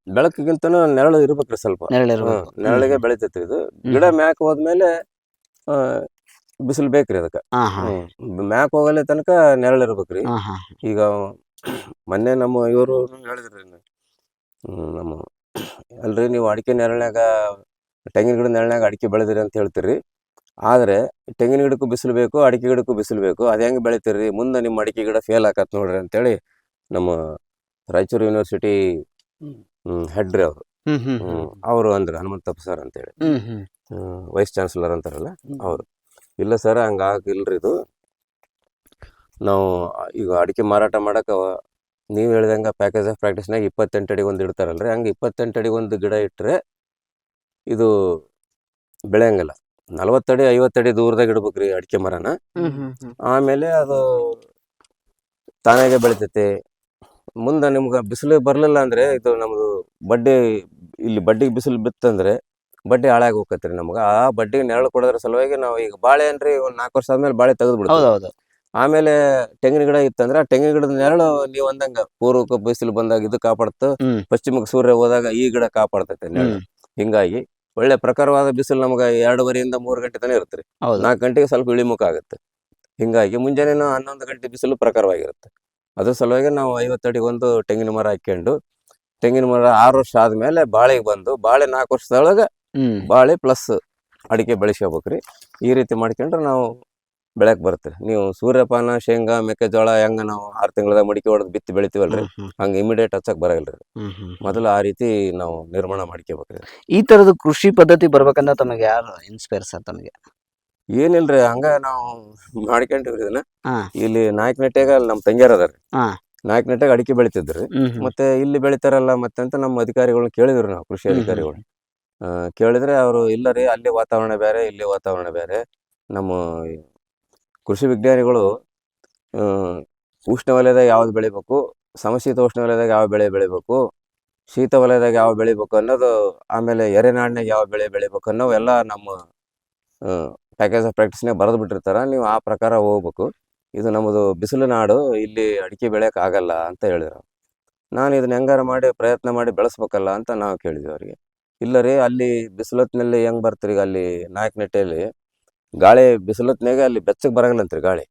ಬೆಳಕಿಗಿಂತನೂ ನೆರಳು ಇರ್ಬೇಕ್ರಿ ಸ್ವಲ್ಪ. ಹ್ಮ್, ನೆರಳಿಗೆ ಬೆಳಿತೈತ್ರಿ ಇದು. ಗಿಡ ಮ್ಯಾಕ್ ಹೋದ್ಮೇಲೆ ಆ, ಬಿಸಿಲು ಬೇಕ್ರಿ ಅದಕ್ಕೆ. ಹಾ ಹಾ. ಹ್ಮ್ ಮ್ಯಾಕ್ ಹೋಗಲೇ ತನಕ ನೆರಳು ಇರ್ಬೇಕ್ರಿ. ಹಾ ಹಾ. ಈಗ ಮೊನ್ನೆ ನಮ್ಮ ಇವರು ಹೇಳಿದ್ರಿ ಹ್ಮ್, ನಮ್ಮ ಅಲ್ರಿ ನೀವು ಅಡಿಕೆ ನೆರಳ್ನ್ಯಾಗ ತೆಂಗಿನ ಗಿಡ ನೆರಳ್ನ್ಯಾಗ ಅಡಿಕೆ ಬೆಳೆದಿರಿ ಅಂತ ಹೇಳ್ತೀರಿ. ಆದ್ರೆ ತೆಂಗಿನ ಗಿಡಕ್ಕೂ ಬಿಸಿಲು ಬೇಕು ಅಡಿಕೆ ಗಿಡಕ್ಕೂ ಬಿಸಿಲು ಬೇಕು. ಅದು ಹೆಂಗ್ ಬೆಳಿತೀರಿ? ಮುಂದೆ ನಿಮ್ಮ ಅಡಿಕೆ ಗಿಡ ಫೇಲ್ ಆಕತ್ ನೋಡ್ರಿ ಅಂತೇಳಿ ನಮ್ಮ ರಾಯಚೂರು ಯೂನಿವರ್ಸಿಟಿ ಹ್ಮ್. ಹೆಡ್ ರೀ ಅವರು ಅವರು ಅಂದ್ರೆ ಹನುಮಂತಪ್ಪ ಸರ್ ಅಂತೇಳಿ. ಹ್ಮ್ ಹ್ಮ್. ವೈಸ್ ಚಾನ್ಸಲರ್ ಅಂತಾರಲ್ಲ. ಅವರು. ಇಲ್ಲ ಸರ್ ಹಂಗಾಗಿಲ್ರಿ ಇದು. ನಾವು ಈಗ ಅಡಿಕೆ ಮಾರಾಟ ಮಾಡಕ್ಕೆ ನೀವು ಹೇಳಿದಂಗ ಪ್ಯಾಕೇಜ್ ಆಫ್ ಪ್ರಾಕ್ಟೀಸ್ನಾಗ ಇಪ್ಪತ್ತೆಂಟು ಅಡಿ ಒಂದು ಇಡ್ತಾರಲ್ರಿ. ಹಂಗೆ ಇಪ್ಪತ್ತೆಂಟು ಅಡಿ ಒಂದು ಗಿಡ ಇಟ್ಟರೆ ಇದು ಬೆಳೆಯಂಗಿಲ್ಲ. ನಲವತ್ತಡಿ ಐವತ್ತಡಿ ದೂರದಾಗ ಇಡ್ಬೇಕ್ರಿ ಅಡಿಕೆ ಮರನ. ಆಮೇಲೆ ಅದು ತಾನಾಗೆ ಬೆಳಿತೈತೆ. ಮುಂದೆ ನಿಮ್ಗೆ ಬಿಸಿಲು ಬರಲಿಲ್ಲ ಅಂದರೆ ಇದು ನಮ್ಮದು ಬಡ್ಡಿ ಇಲ್ಲಿ ಬಡ್ಡಿಗೆ ಬಿಸಿಲು ಬಿತ್ತಂದ್ರೆ ಬಡ್ಡಿ ಹಾಳಾಗಿ ಹೋಗತ್ರಿ ನಮ್ಗೆ. ಆ ಬಡ್ಡಿಗೆ ನೆರಳು ಕೊಡೋದ್ರ ಸಲುವಾಗಿ ನಾವು ಈಗ ಬಾಳೆ ಏನ್ರಿ ಒಂದು ನಾಲ್ಕು ವರ್ಷ ಆದ್ಮೇಲೆ ಬಾಳೆ ತೆಗೆದು ಬಿಡ್ತೀವಿ ಹೌದೌದು. ಆಮೇಲೆ ತೆಂಗಿನ ಗಿಡ ಇತ್ತಂದ್ರೆ ಆ ತೆಂಗಿನ ಗಿಡದ ನೆರಳು ನೀವು ಅಂದಂಗ ಪೂರ್ವಕ್ಕೆ ಬಿಸಿಲು ಬಂದಾಗ ಇದು ಕಾಪಾಡ್ತು. ಹ್ಮ್. ಪಶ್ಚಿಮಕ್ಕೆ ಸೂರ್ಯ ಹೋದಾಗ ಈ ಗಿಡ ಕಾಪಾಡ್ತೈತೆ ನೆರಳು. ಹಿಂಗಾಗಿ ಒಳ್ಳೆ ಪ್ರಕಾರವಾದ ಬಿಸಿಲು ನಮ್ಗೆ ಎರಡೂವರೆಯಿಂದ ಮೂರು ಗಂಟೆ ತನಕ ಇರುತ್ತೆ ಹೌದು. ನಾಲ್ಕು ಗಂಟೆಗೆ ಸ್ವಲ್ಪ ಇಳಿಮುಖ ಆಗುತ್ತೆ. ಹಿಂಗಾಗಿ ಮುಂಜಾನೆ ಹನ್ನೊಂದು ಗಂಟೆ ಬಿಸಿಲು ಪ್ರಖರವಾಗಿರುತ್ತೆ. ಅದ್ರ ಸಲುವಾಗಿ ನಾವು ಐವತ್ತು ಅಡಿ ಒಂದು ತೆಂಗಿನ ಮರ ಹಾಕ್ಕೊಂಡು ತೆಂಗಿನ ಮರ ಆರು ವರ್ಷ ಆದ್ಮೇಲೆ ಬಾಳೆಗೆ ಬಂದು ಬಾಳೆ ನಾಲ್ಕು ವರ್ಷದೊಳಗೆ ಬಾಳೆ ಪ್ಲಸ್ ಅಡಿಕೆ ಬೆಳೆಸ್ಕೋಬೇಕ್ರಿ. ಈ ರೀತಿ ಮಾಡ್ಕೊಂಡ್ರೆ ನಾವು ಬೆಳಕ್ ಬರುತ್ತೆ ನೀವು ಸೂರ್ಯಪಾನ ಶೇಂಗಾ ಮೆಕ್ಕೆಜೋಳ ಹೆಂಗ ನಾವು ಆರು ತಿಂಗಳದಾಗ ಮಡಿಕೆ ಹೊಡೆದು ಬಿತ್ತಿ ಬೆಳಿತೀವಲ್ರಿ ಹಂಗೆ ಇಮಿಡಿಯೇಟ್ ಹಚ್ಚಕ್ ಬರಲ್ರಿ. ಮೊದಲು ಆ ರೀತಿ ನಾವು ನಿರ್ಮಾಣ ಮಾಡ್ಕೋಬೇಕ್ರಿ. ಈ ತರದ ಕೃಷಿ ಪದ್ಧತಿ ಬರ್ಬೇಕಂದ್ರೆ ತಮಗೆ ಯಾರು ಇನ್ಸ್ಪೈರ್ ಸರ್ ತಮಗೆ? ಏನಿಲ್ರಿ ಹಂಗ ನಾವು ಮಾಡ್ಕೊಂಡಿವ್ರಿ ಇದನ್ನ. ಇಲ್ಲಿ ಇಲ್ಲಿ ನಾಯಕನಟ್ಟೆಗ ಅಲ್ಲಿ ನಮ್ಮ ತಂಗಿಯರ್ ಅದಾರ. ಹಾ. ನಾಯಕನಟ್ಟೆಗ ಅಡಿಕೆ ಬೆಳಿತಿದ್ರಿ. ಮತ್ತೆ ಇಲ್ಲಿ ಬೆಳಿತಾರಲ್ಲ ಮತ್ತೆ ಅಂತ ನಮ್ಮ ಅಧಿಕಾರಿಗಳು ಕೇಳಿದ್ರು ನಾವು ಕೃಷಿ. ಅಧಿಕಾರಿಗಳು. ಆ, ಕೇಳಿದ್ರೆ ಅವರು ಇಲ್ಲ ರೀ ಅಲ್ಲಿ ವಾತಾವರಣ ಬೇರೆ ಇಲ್ಲಿ ವಾತಾವರಣ ಬೇರೆ. ನಮ್ಮ ಕೃಷಿ ವಿಜ್ಞಾನಿಗಳು ಆ, ಉಷ್ಣವಲಯದಾಗ ಯಾವ್ದು ಬೆಳಿಬೇಕು ಸಮಶೀತೋಷ್ಣ ವಲಯದಾಗ ಯಾವ ಬೆಳೆ ಬೆಳಿಬೇಕು ಶೀತ ವಲಯದಾಗ ಯಾವ ಬೆಳಿಬೇಕು ಅನ್ನೋದು ಆಮೇಲೆ ಎರೆನಾಡಿನಾಗ ಯಾವ ಬೆಳೆ ಬೆಳಿಬೇಕು ಅನ್ನೋ ಎಲ್ಲ ನಮ್ಮ ಪ್ಯಾಕೇಜ್ ಆಫ್ ಪ್ರಾಕ್ಟೀಸ್ನೇ ಬರೆದು ಬಿಟ್ಟಿರ್ತಾರ ನೀವು ಆ ಪ್ರಕಾರ ಹೋಗ್ಬೇಕು. ಇದು ನಮ್ಮದು ಬಿಸಿಲು ನಾಡು ಇಲ್ಲಿ ಅಡಿಕೆ ಬೆಳೆಯೋಕೆ ಆಗಲ್ಲ ಅಂತ ಹೇಳಿದ್ರು. ನಾನು ಇದನ್ನ ಹೆಂಗಾರ ಮಾಡಿ ಪ್ರಯತ್ನ ಮಾಡಿ ಬೆಳೆಸ್ಬೇಕಲ್ಲ ಅಂತ ನಾವು ಕೇಳಿದ್ವಿ ಅವರಿಗೆ. ಇಲ್ಲ ರೀ ಅಲ್ಲಿ ಬಿಸಿಲೊತ್ತಿನಲ್ಲಿ ಹೆಂಗ್ ಬರ್ತೀರಿ ಅಲ್ಲಿ ನಾಯಕನಟ್ಟೆಯಲ್ಲಿ ಗಾಳಿ ಬಿಸಿಲೊತ್ತಿನಾಗೆ ಅಲ್ಲಿ ಬೆಚ್ಚಗೆ ಬರಂಗಿಲ್ಲಂತ್ರಿ ಗಾಳಿ.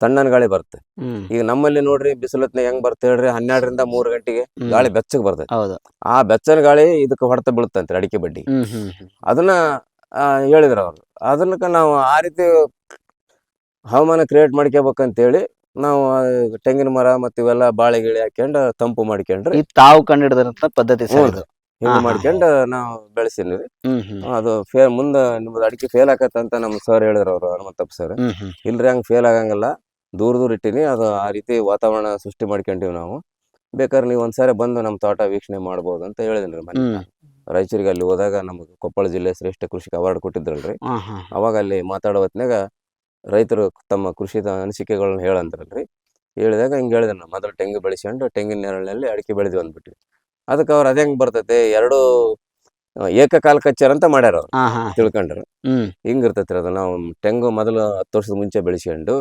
ತಣ್ಣನ ಗಾಳಿ ಬರುತ್ತೆ. ಈಗ ನಮ್ಮಲ್ಲಿ ನೋಡ್ರಿ ಬಿಸಿಲೊತ್ತಿನಾಗ ಹೆಂಗ್ ಬರ್ತ ಹೇಳ್ರಿ ಹನ್ನೆರಡರಿಂದ ಮೂರು ಗಂಟೆಗೆ ಗಾಳಿ ಬೆಚ್ಚಗೆ ಬರ್ತೈತೆ. ಆ ಬೆಚ್ಚನ ಗಾಳಿ ಇದಕ್ಕೆ ಹೊಡೆತ ಬೀಳುತ್ತಂತ್ರಿ ಅಡಿಕೆ ಬಡ್ಡಿ. ಅದನ್ನ ಹೇಳಿದ್ರು ಅವರು. ಅದನ್ನಕ್ಕೆ ನಾವು ಆ ರೀತಿ ಹವಾಮಾನ ಕ್ರಿಯೇಟ್ ಮಾಡ್ಕೋಬೇಕಂತೇಳಿ ನಾವು ತೆಂಗಿನ ಮರ ಮತ್ತು ಇವೆಲ್ಲ ಬಾಳೆ ಗಿಳಿ ಹಾಕ್ಯಂಡು ತಂಪು ಮಾಡ್ಕೊಂಡ್ರಿ ತಾವು ತಾವು ಕಂಡಿಡಿದಂತ ಪದ್ಧತಿ ಹಿಂಗ್ ಮಾಡ್ಕೊಂಡು ನಾವು ಬೆಳೆಸಿದ್ವಿ. ಅದು ಫೇಲ್ ಮುಂದೆ ನಿಮ್ದು ಅಡಿಕೆ ಫೇಲ್ ಆಕತ್ತಂತ ನಮ್ಮ ಸರ್ ಹೇಳಿದ್ರು ಅವರು ಹನುಮಂತಪ್ಪ ಸರ್ ಇಲ್ರಿ ಹಂಗೆ ಫೇಲ್ ಆಗಂಗಿಲ್ಲ. ದೂರ ದೂರ ಇಟ್ಟೀನಿ. ಅದು ಆ ರೀತಿ ವಾತಾವರಣ ಸೃಷ್ಟಿ ಮಾಡ್ಕೊಂಡೀವಿ ನಾವು. ಬೇಕಾದ್ರೆ ನೀವು ಒಂದ್ಸಾರಿ ಬಂದು ನಮ್ಮ ತೋಟ ವೀಕ್ಷಣೆ ಮಾಡ್ಬೋದು ಅಂತ ಹೇಳಿದ್ರಿ ಮನೆ. ರಾಯಚೂರಿಗೆ ಅಲ್ಲಿ ಹೋದಾಗ ನಮಗೆ ಕೊಪ್ಪಳ ಜಿಲ್ಲೆ ಶ್ರೇಷ್ಠ ಕೃಷಿಕ ಅವಾರ್ಡ್ ಕೊಟ್ಟಿದ್ರಲ್ರಿ. ಅವಾಗ ಅಲ್ಲಿ ಮಾತಾಡೋ ಹೊತ್ನ್ಯಾಗ ರೈತರು ತಮ್ಮ ಕೃಷಿದ ಅನಿಸಿಕೆಗಳನ್ನ ಹೇಳಂದ್ರಲ್ರಿ. ಹೇಳಿದಾಗ ಹಿಂಗೆ ಹೇಳಿದೆ ನಾವು ಮೊದಲು ತೆಂಗು ಬೆಳೆಸ್ಕೊಂಡು ತೆಂಗಿನ ನೆರಳಿನಲ್ಲಿ ಅಡಿಕೆ ಬೆಳೆದ್ವಿ ಅಂದ್ಬಿಟ್ವಿ. ಅದಕ್ಕೆ ಅವ್ರು ಅದೇ ಹೆಂಗೆ ಬರ್ತೈತೆ ಎರಡು ಏಕಕಾಲ ಕಚ್ಚರ್ ಅಂತ ಮಾಡ್ಯಾರ ತಿಳ್ಕೊಂಡ್ರು. ಹ್ಮ್. ಹಿಂಗೆ ಅದು ನಾವು ತೆಂಗು ಮೊದಲು ಹತ್ತು ವರ್ಷದ ಮುಂಚೆ ಬೆಳೆಸ್ಕೊಂಡು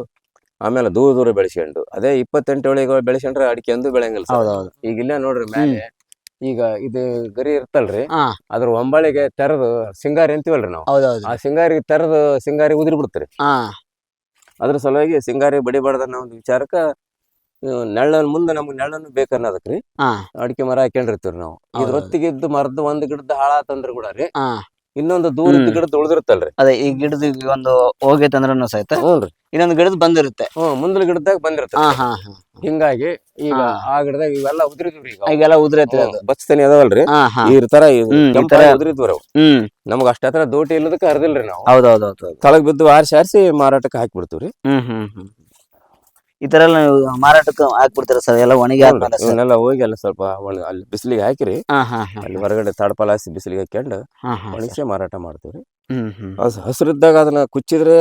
ಆಮೇಲೆ ದೂರ ದೂರ ಬೆಳೆಸ್ಕೊಂಡು ಅದೇ ಇಪ್ಪತ್ತೆಂಟು ಒಳಗೆ ಬೆಳೆಸ್ಕೊಂಡ್ರೆ ಅಡಿಕೆ ಅಂದು ಬೆಳೆಯಂಗಿಲ್ಲ. ಈಗ ಇಲ್ಲ ನೋಡ್ರಿ ಮೇಲೆ ಈಗ ಇದು ಗರಿ ಇರ್ತಲ್ರಿ ಹಾ. ಅದ್ರ ಒಂಬಳಿಗೆ ತೆರದು ಸಿಂಗಾರಿ ಅಂತೀವಲ್ರಿ ನಾವು. ಹೌದೌದು. ಆ ಸಿಂಗಾರಿ ತೆರದು ಸಿಂಗಾರಿ ಉದುರಿ ಬಿಡ್ತೀರಿ. ಹಾ. ಅದ್ರ ಸಲುವಾಗಿ ಸಿಂಗಾರಿ ಬಡಿಬಾರ್ದ ಅನ್ನೋ ಒಂದು ವಿಚಾರಕ್ಕ ನೆಳ್ಳನ್ ಮುಂದೆ ನಮ್ಗೆ ನೆಳ್ಳನ್ನು ಬೇಕನ್ನೋದಕ್ರಿ. ಹಾ. ಅಡಿಕೆ ಮರ ಹಾಕೊಂಡಿರ್ತೀವ್ರಿ ನಾವು. ಇದ್ರ ಇದ್ರೊತ್ತಿಗೆ ಇದ್ದು ಮರದ ಒಂದ್ ಗಿಡದ ಹಾಳಾತಂದ್ರ ಕೂಡ ರೀ. ಹಾ. ಇನ್ನೊಂದು ದೂರ ಹ್ಮ್. ಗಿಡದ ಉಳಿದಿರುತ್ತಲ್ರಿ? ಅದೇ ಈ ಗಿಡದ ಈಗ ಒಂದು ಹೋಗೈತೆ ಅಂದ್ರೂ ಸಹಿತ ಇನ್ನೊಂದು ಗಿಡದ ಬಂದಿರುತ್ತೆ. ಹ್ಮ್ ಮುಂದಿನ ಗಿಡದಾಗ ಬಂದಿರುತ್ತೆ. ಹಾ ಹಾ ಹಾ. ಹಿಂಗಾಗಿ ಈಗ ಹಾ. ಆ ಗಿಡದಾಗ ಇವೆಲ್ಲ ಉದುರಿದ್ವಿ ಈಗ. ಈಗೆಲ್ಲ ಉದುರೈತೆ ಅದು. ಬಚ್ತನಿ ಅದಾವಲ್ರಿ? ಹಾ ಹಾ. ಈ ತರ ಹ್ಮ್, ಈ ತರ- ಉದುರಿದ್ವಿ ಅವು ಹ್ಮ್. ನಮ್ಗ ಅಷ್ಟ ಹತ್ರ ದೋಟಿ ಇಲ್ಲದಕ್ಕೆ ಹರಿದಿಲ್ರಿ ನಾವು. ಹೌದೌದೌದು. ತಳಗ್ ಬಿದ್ದು ಆರಿಸಿ ಆರಿಸಿ ಮಾರಾಟಕ್ಕೆ ಹಾಕ್ಬಿಡ್ತೀವಿ ಹ್ಮ್ ಹ್ಮ್ ಹ್ಮ್. ಈ ತರ ಎಲ್ಲ ನೀವು ಮಾರಾಟಕ್ಕೆ ಹಾಕ್ಬಿಡ್ತೀರ ಸರ್? ಎಲ್ಲ ಒಣಗಿ ಆದ್ಮೇಲೆ ಇವನ್ನೆಲ್ಲ ಹೋಗಿ ಅಲ್ಲಿ ಸ್ವಲ್ಪ ಒಣ- ಅಲ್ಲಿ ಬಿಸಿಲಿಗೆ ಹಾಕಿರಿ. ಹಾ ಹಾ ಹಾ. ಅಲ್ಲಿ ಹೊರಗಡೆ ತಡಪಾಲ ಹಾಸಿ ಬಿಸಿಲಿಗೆ ಹಾಕ್ಯಂಡು ಹಾ ಹಾ ಒಣಗಿಸಿ ಮಾರಾಟ ಮಾಡ್ತೀವಿ ಹ್ಮ್ ಹ್ಮ್. ಹಸ್ ಹಸಿರಿದ್ದಾಗ ಅದನ್ನ ಕುಚ್ಚಿದ್ರೆ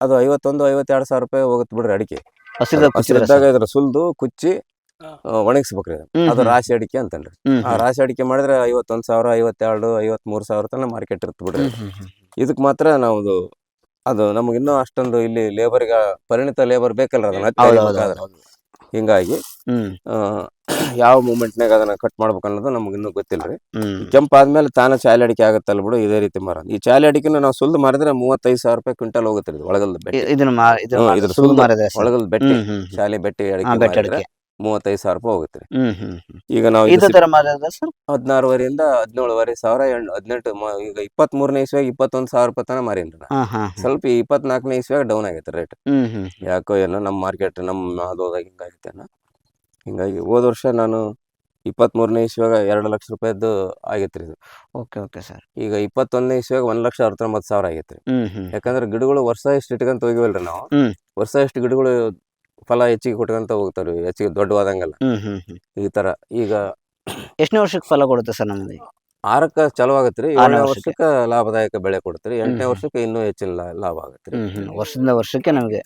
ಅದು ಐವತ್ತೊಂದು ಐವತ್ತೆರಡು ಸಾವಿರ ರೂಪಾಯಿ ಹೋಗುತ್ತೆ ಬಿಡ್ರಿ ಅಡಿಕೆ. ಹಸಿರು ಕುಚ್ಚಿದ್ರೆ ಹಸಿರಿದ್ದಾಗ ಇದ್ರ ಸುಲ್ದು ಕುಚ್ಚಿ. ಒಣಗಿಸ್ಬೇಕ್ರಿ ಅದು. ಅದು ರಾಶಿ ಅಡಿಕೆ ಅಂತನ್ರಿ ಆ ರಾಶಿ ಅಡಿಕೆ ಮಾಡಿದ್ರೆ ಐವತ್ತೊಂದು ಸಾವಿರ ಐವತ್ತೆರಡು ಐವತ್ಮೂರು ಸಾವಿರ ತನಕ ಮಾರ್ಕೆಟ್ ಇರುತ್ತೆ ಬಿಡ್ರಿ. ಇದಕ್ಕೆ ಮಾತ್ರ ನಾವು ಅದು ಅದು ನಮ್ಗೆ ಇನ್ನೂ ಅಷ್ಟೊಂದು ಇಲ್ಲಿ ಲೇಬರ್ಗೆ ಪರಿಣಿತ ಲೇಬರ್ ಬೇಕಲ್ಲ ಅದನ್ನ ಹತ್ತಿ ಹಿಂಗಾಗಿ ಹ್ಮ್. ಆ, ಯಾವ ಮೂಮೆಂಟ್ನಾಗ ಅದನ್ನ ಕಟ್ ಮಾಡ್ಬೇಕು ಅನ್ನೋದು ನಮ್ಗೆ ಇನ್ನೂ ಗೊತ್ತಿಲ್ಲ ಜಂಪ್ ಹ್ಮ್. ಕೆಂಪ್ ಆದ್ಮೇಲೆ ತಾನೇ ಚಾಲಿ ಅಡಿಕೆ ಆಗುತ್ತಲ್ಲ ಬಿಡು ಇದೇ ರೀತಿ ಮರ ಈ ಚಾಲಿ ಅಡಿಕೆನ ನಾವು ಸುಲ್ದು ಮಾರಿದ್ರೆ ಮೂವತ್ತೈದು ಸಾವಿರ ರೂಪಾಯಿ ಕ್ವಿಂಟಲ್ ಹೋಗುತ್ತೆ ಒಳಗಲ್ ಒಳಗಲ್ದ ಬೆಟ್ಟಿ. ಇದನ್ನ ಮಾ ಹ್ಮ್, ಒಳಗಲ್ದ ಬೆಟ್ಟಿ ಹ್ಮ್ ಹ್ಮ್ ಹ್ಮ್. ಶಾಲೆ ಬೆಟ್ಟಿ ಹಾ ಅಡಿಕೆ. ಮೂವತ್ತೈದು ಸಾವಿರ ರೂಪಾಯಿ ಹೋಗುತ್ತೆ ರೀ. ಹ್ಮ್ ಹ್ಮ್ ಹ್ಮ್. ಈಗ ನಾವು ಇದೇ ತರ ಮಾರಿದೆ ಸರ್? ಹದಿನಾರುವರೆಯಿಂದ ಹದಿನೇಳುವರೆ ಸಾವಿರ ಎಂಟು ಹದಿನೆಂಟು ಮ- ಈಗ ಇಪ್ಪತ್ತ್ ಮೂರನೇ ಇಸ್ವಿಯಾಗ ಇಪ್ಪತ್ತೊಂದು ಸಾವಿರ ರೂಪಾಯಿ ತನಕ ಮಾರೀನಿ ನಾ. ಹಾ ಹಾ ಹಾ. ಸ್ವಲ್ಪ ಈ ಇಪ್ಪತ್ನಾಲ್ಕನೇ ಇಸ್ವಿಯಾಗ ಡೌನ್ ಆಗೈತೆ ರೇಟ್ ಹ್ಮ್ ಹ್ಮ್ ಯಾಕೋ ಏನೋ ನಮ್ಮ ಮಾರ್ಕೆಟ್ ನಮ್ಮ ಅದೋದಾಗ ಹಿಂಗಾಗೈತೆ ಏನೋ. ಹಿಂಗಾಗಿ ಹೋದ ವರ್ಷ ನಾನು ಇಪ್ಪತ್ತ್ಮೂರನೇ ಇಸ್ವಿಯಾಗ ಎರಡು ಲಕ್ಷ ರೂಪಾಯಿದ್ದು ಆಗೈತೆ ರೀ ಇದು. Okay okay sir. ಈಗ ಇಪ್ಪತ್ತೊಂದನೇ ಇಸ್ವಿಯಾಗ ಒಂದು ಲಕ್ಷ ಅರವತ್ತೊಂಬತ್ತು ಸಾವಿರ ಆಗೈತೆ ರೀ. ಹ್ಮ್ ಹ್ಮ್. ಯಾಕಂದ್ರೆ ಗಿಡಗಳು ವರ್ಷ ಎಷ್ಟು ಇಟ್ಕೊಂತ ಹೋಗಿವಲ್ರಿ ನಾವು. ಹ್ಮ್. ವರ್ಷ ಎಷ್ಟು ಗಿಡಗಳು ಫಲ ಹೆಚ್ಚಿಗೆ ಕೊಟ್ಕೊಂತ ಹೋಗ್ತಾರೆ ಹೆಚ್ಚಿಗೆ ದೊಡ್ಡವಾದಂಗಲ್ಲ. ಹ್ಮ್ ಹ್ಮ್ ಹ್ಮ್. ಈ ತರ. ಈಗ ಎಷ್ಟನೇ ವರ್ಷಕ್ಕೆ ಫಲ ಕೊಡುತ್ತೆ ಸರ್ ನಮಗೆ? ಆರಕ್ಕ ಚಲೋ ಆಗುತ್ತೆ ಆರನೇ ಏಳನೇ ವರ್ಷಕ್ಕೆ. ವರ್ಷಕ್ಕೆ ಲಾಭದಾಯಕ ಬೆಳೆ ಕೊಡ್ತೀರಿ ಎಂಟನೇ ಹ್ಮ್. ವರ್ಷಕ್ಕೆ ಇನ್ನೂ ಹೆಚ್ಚಿನ ಲಾ- ಲಾಭ ಆಗುತ್ತೆ ಹ್ಮ್ ಹ್ಮ್. ವರ್ಷದಿಂದ ವರ್ಷಕ್ಕೆ ನಮಗೆ.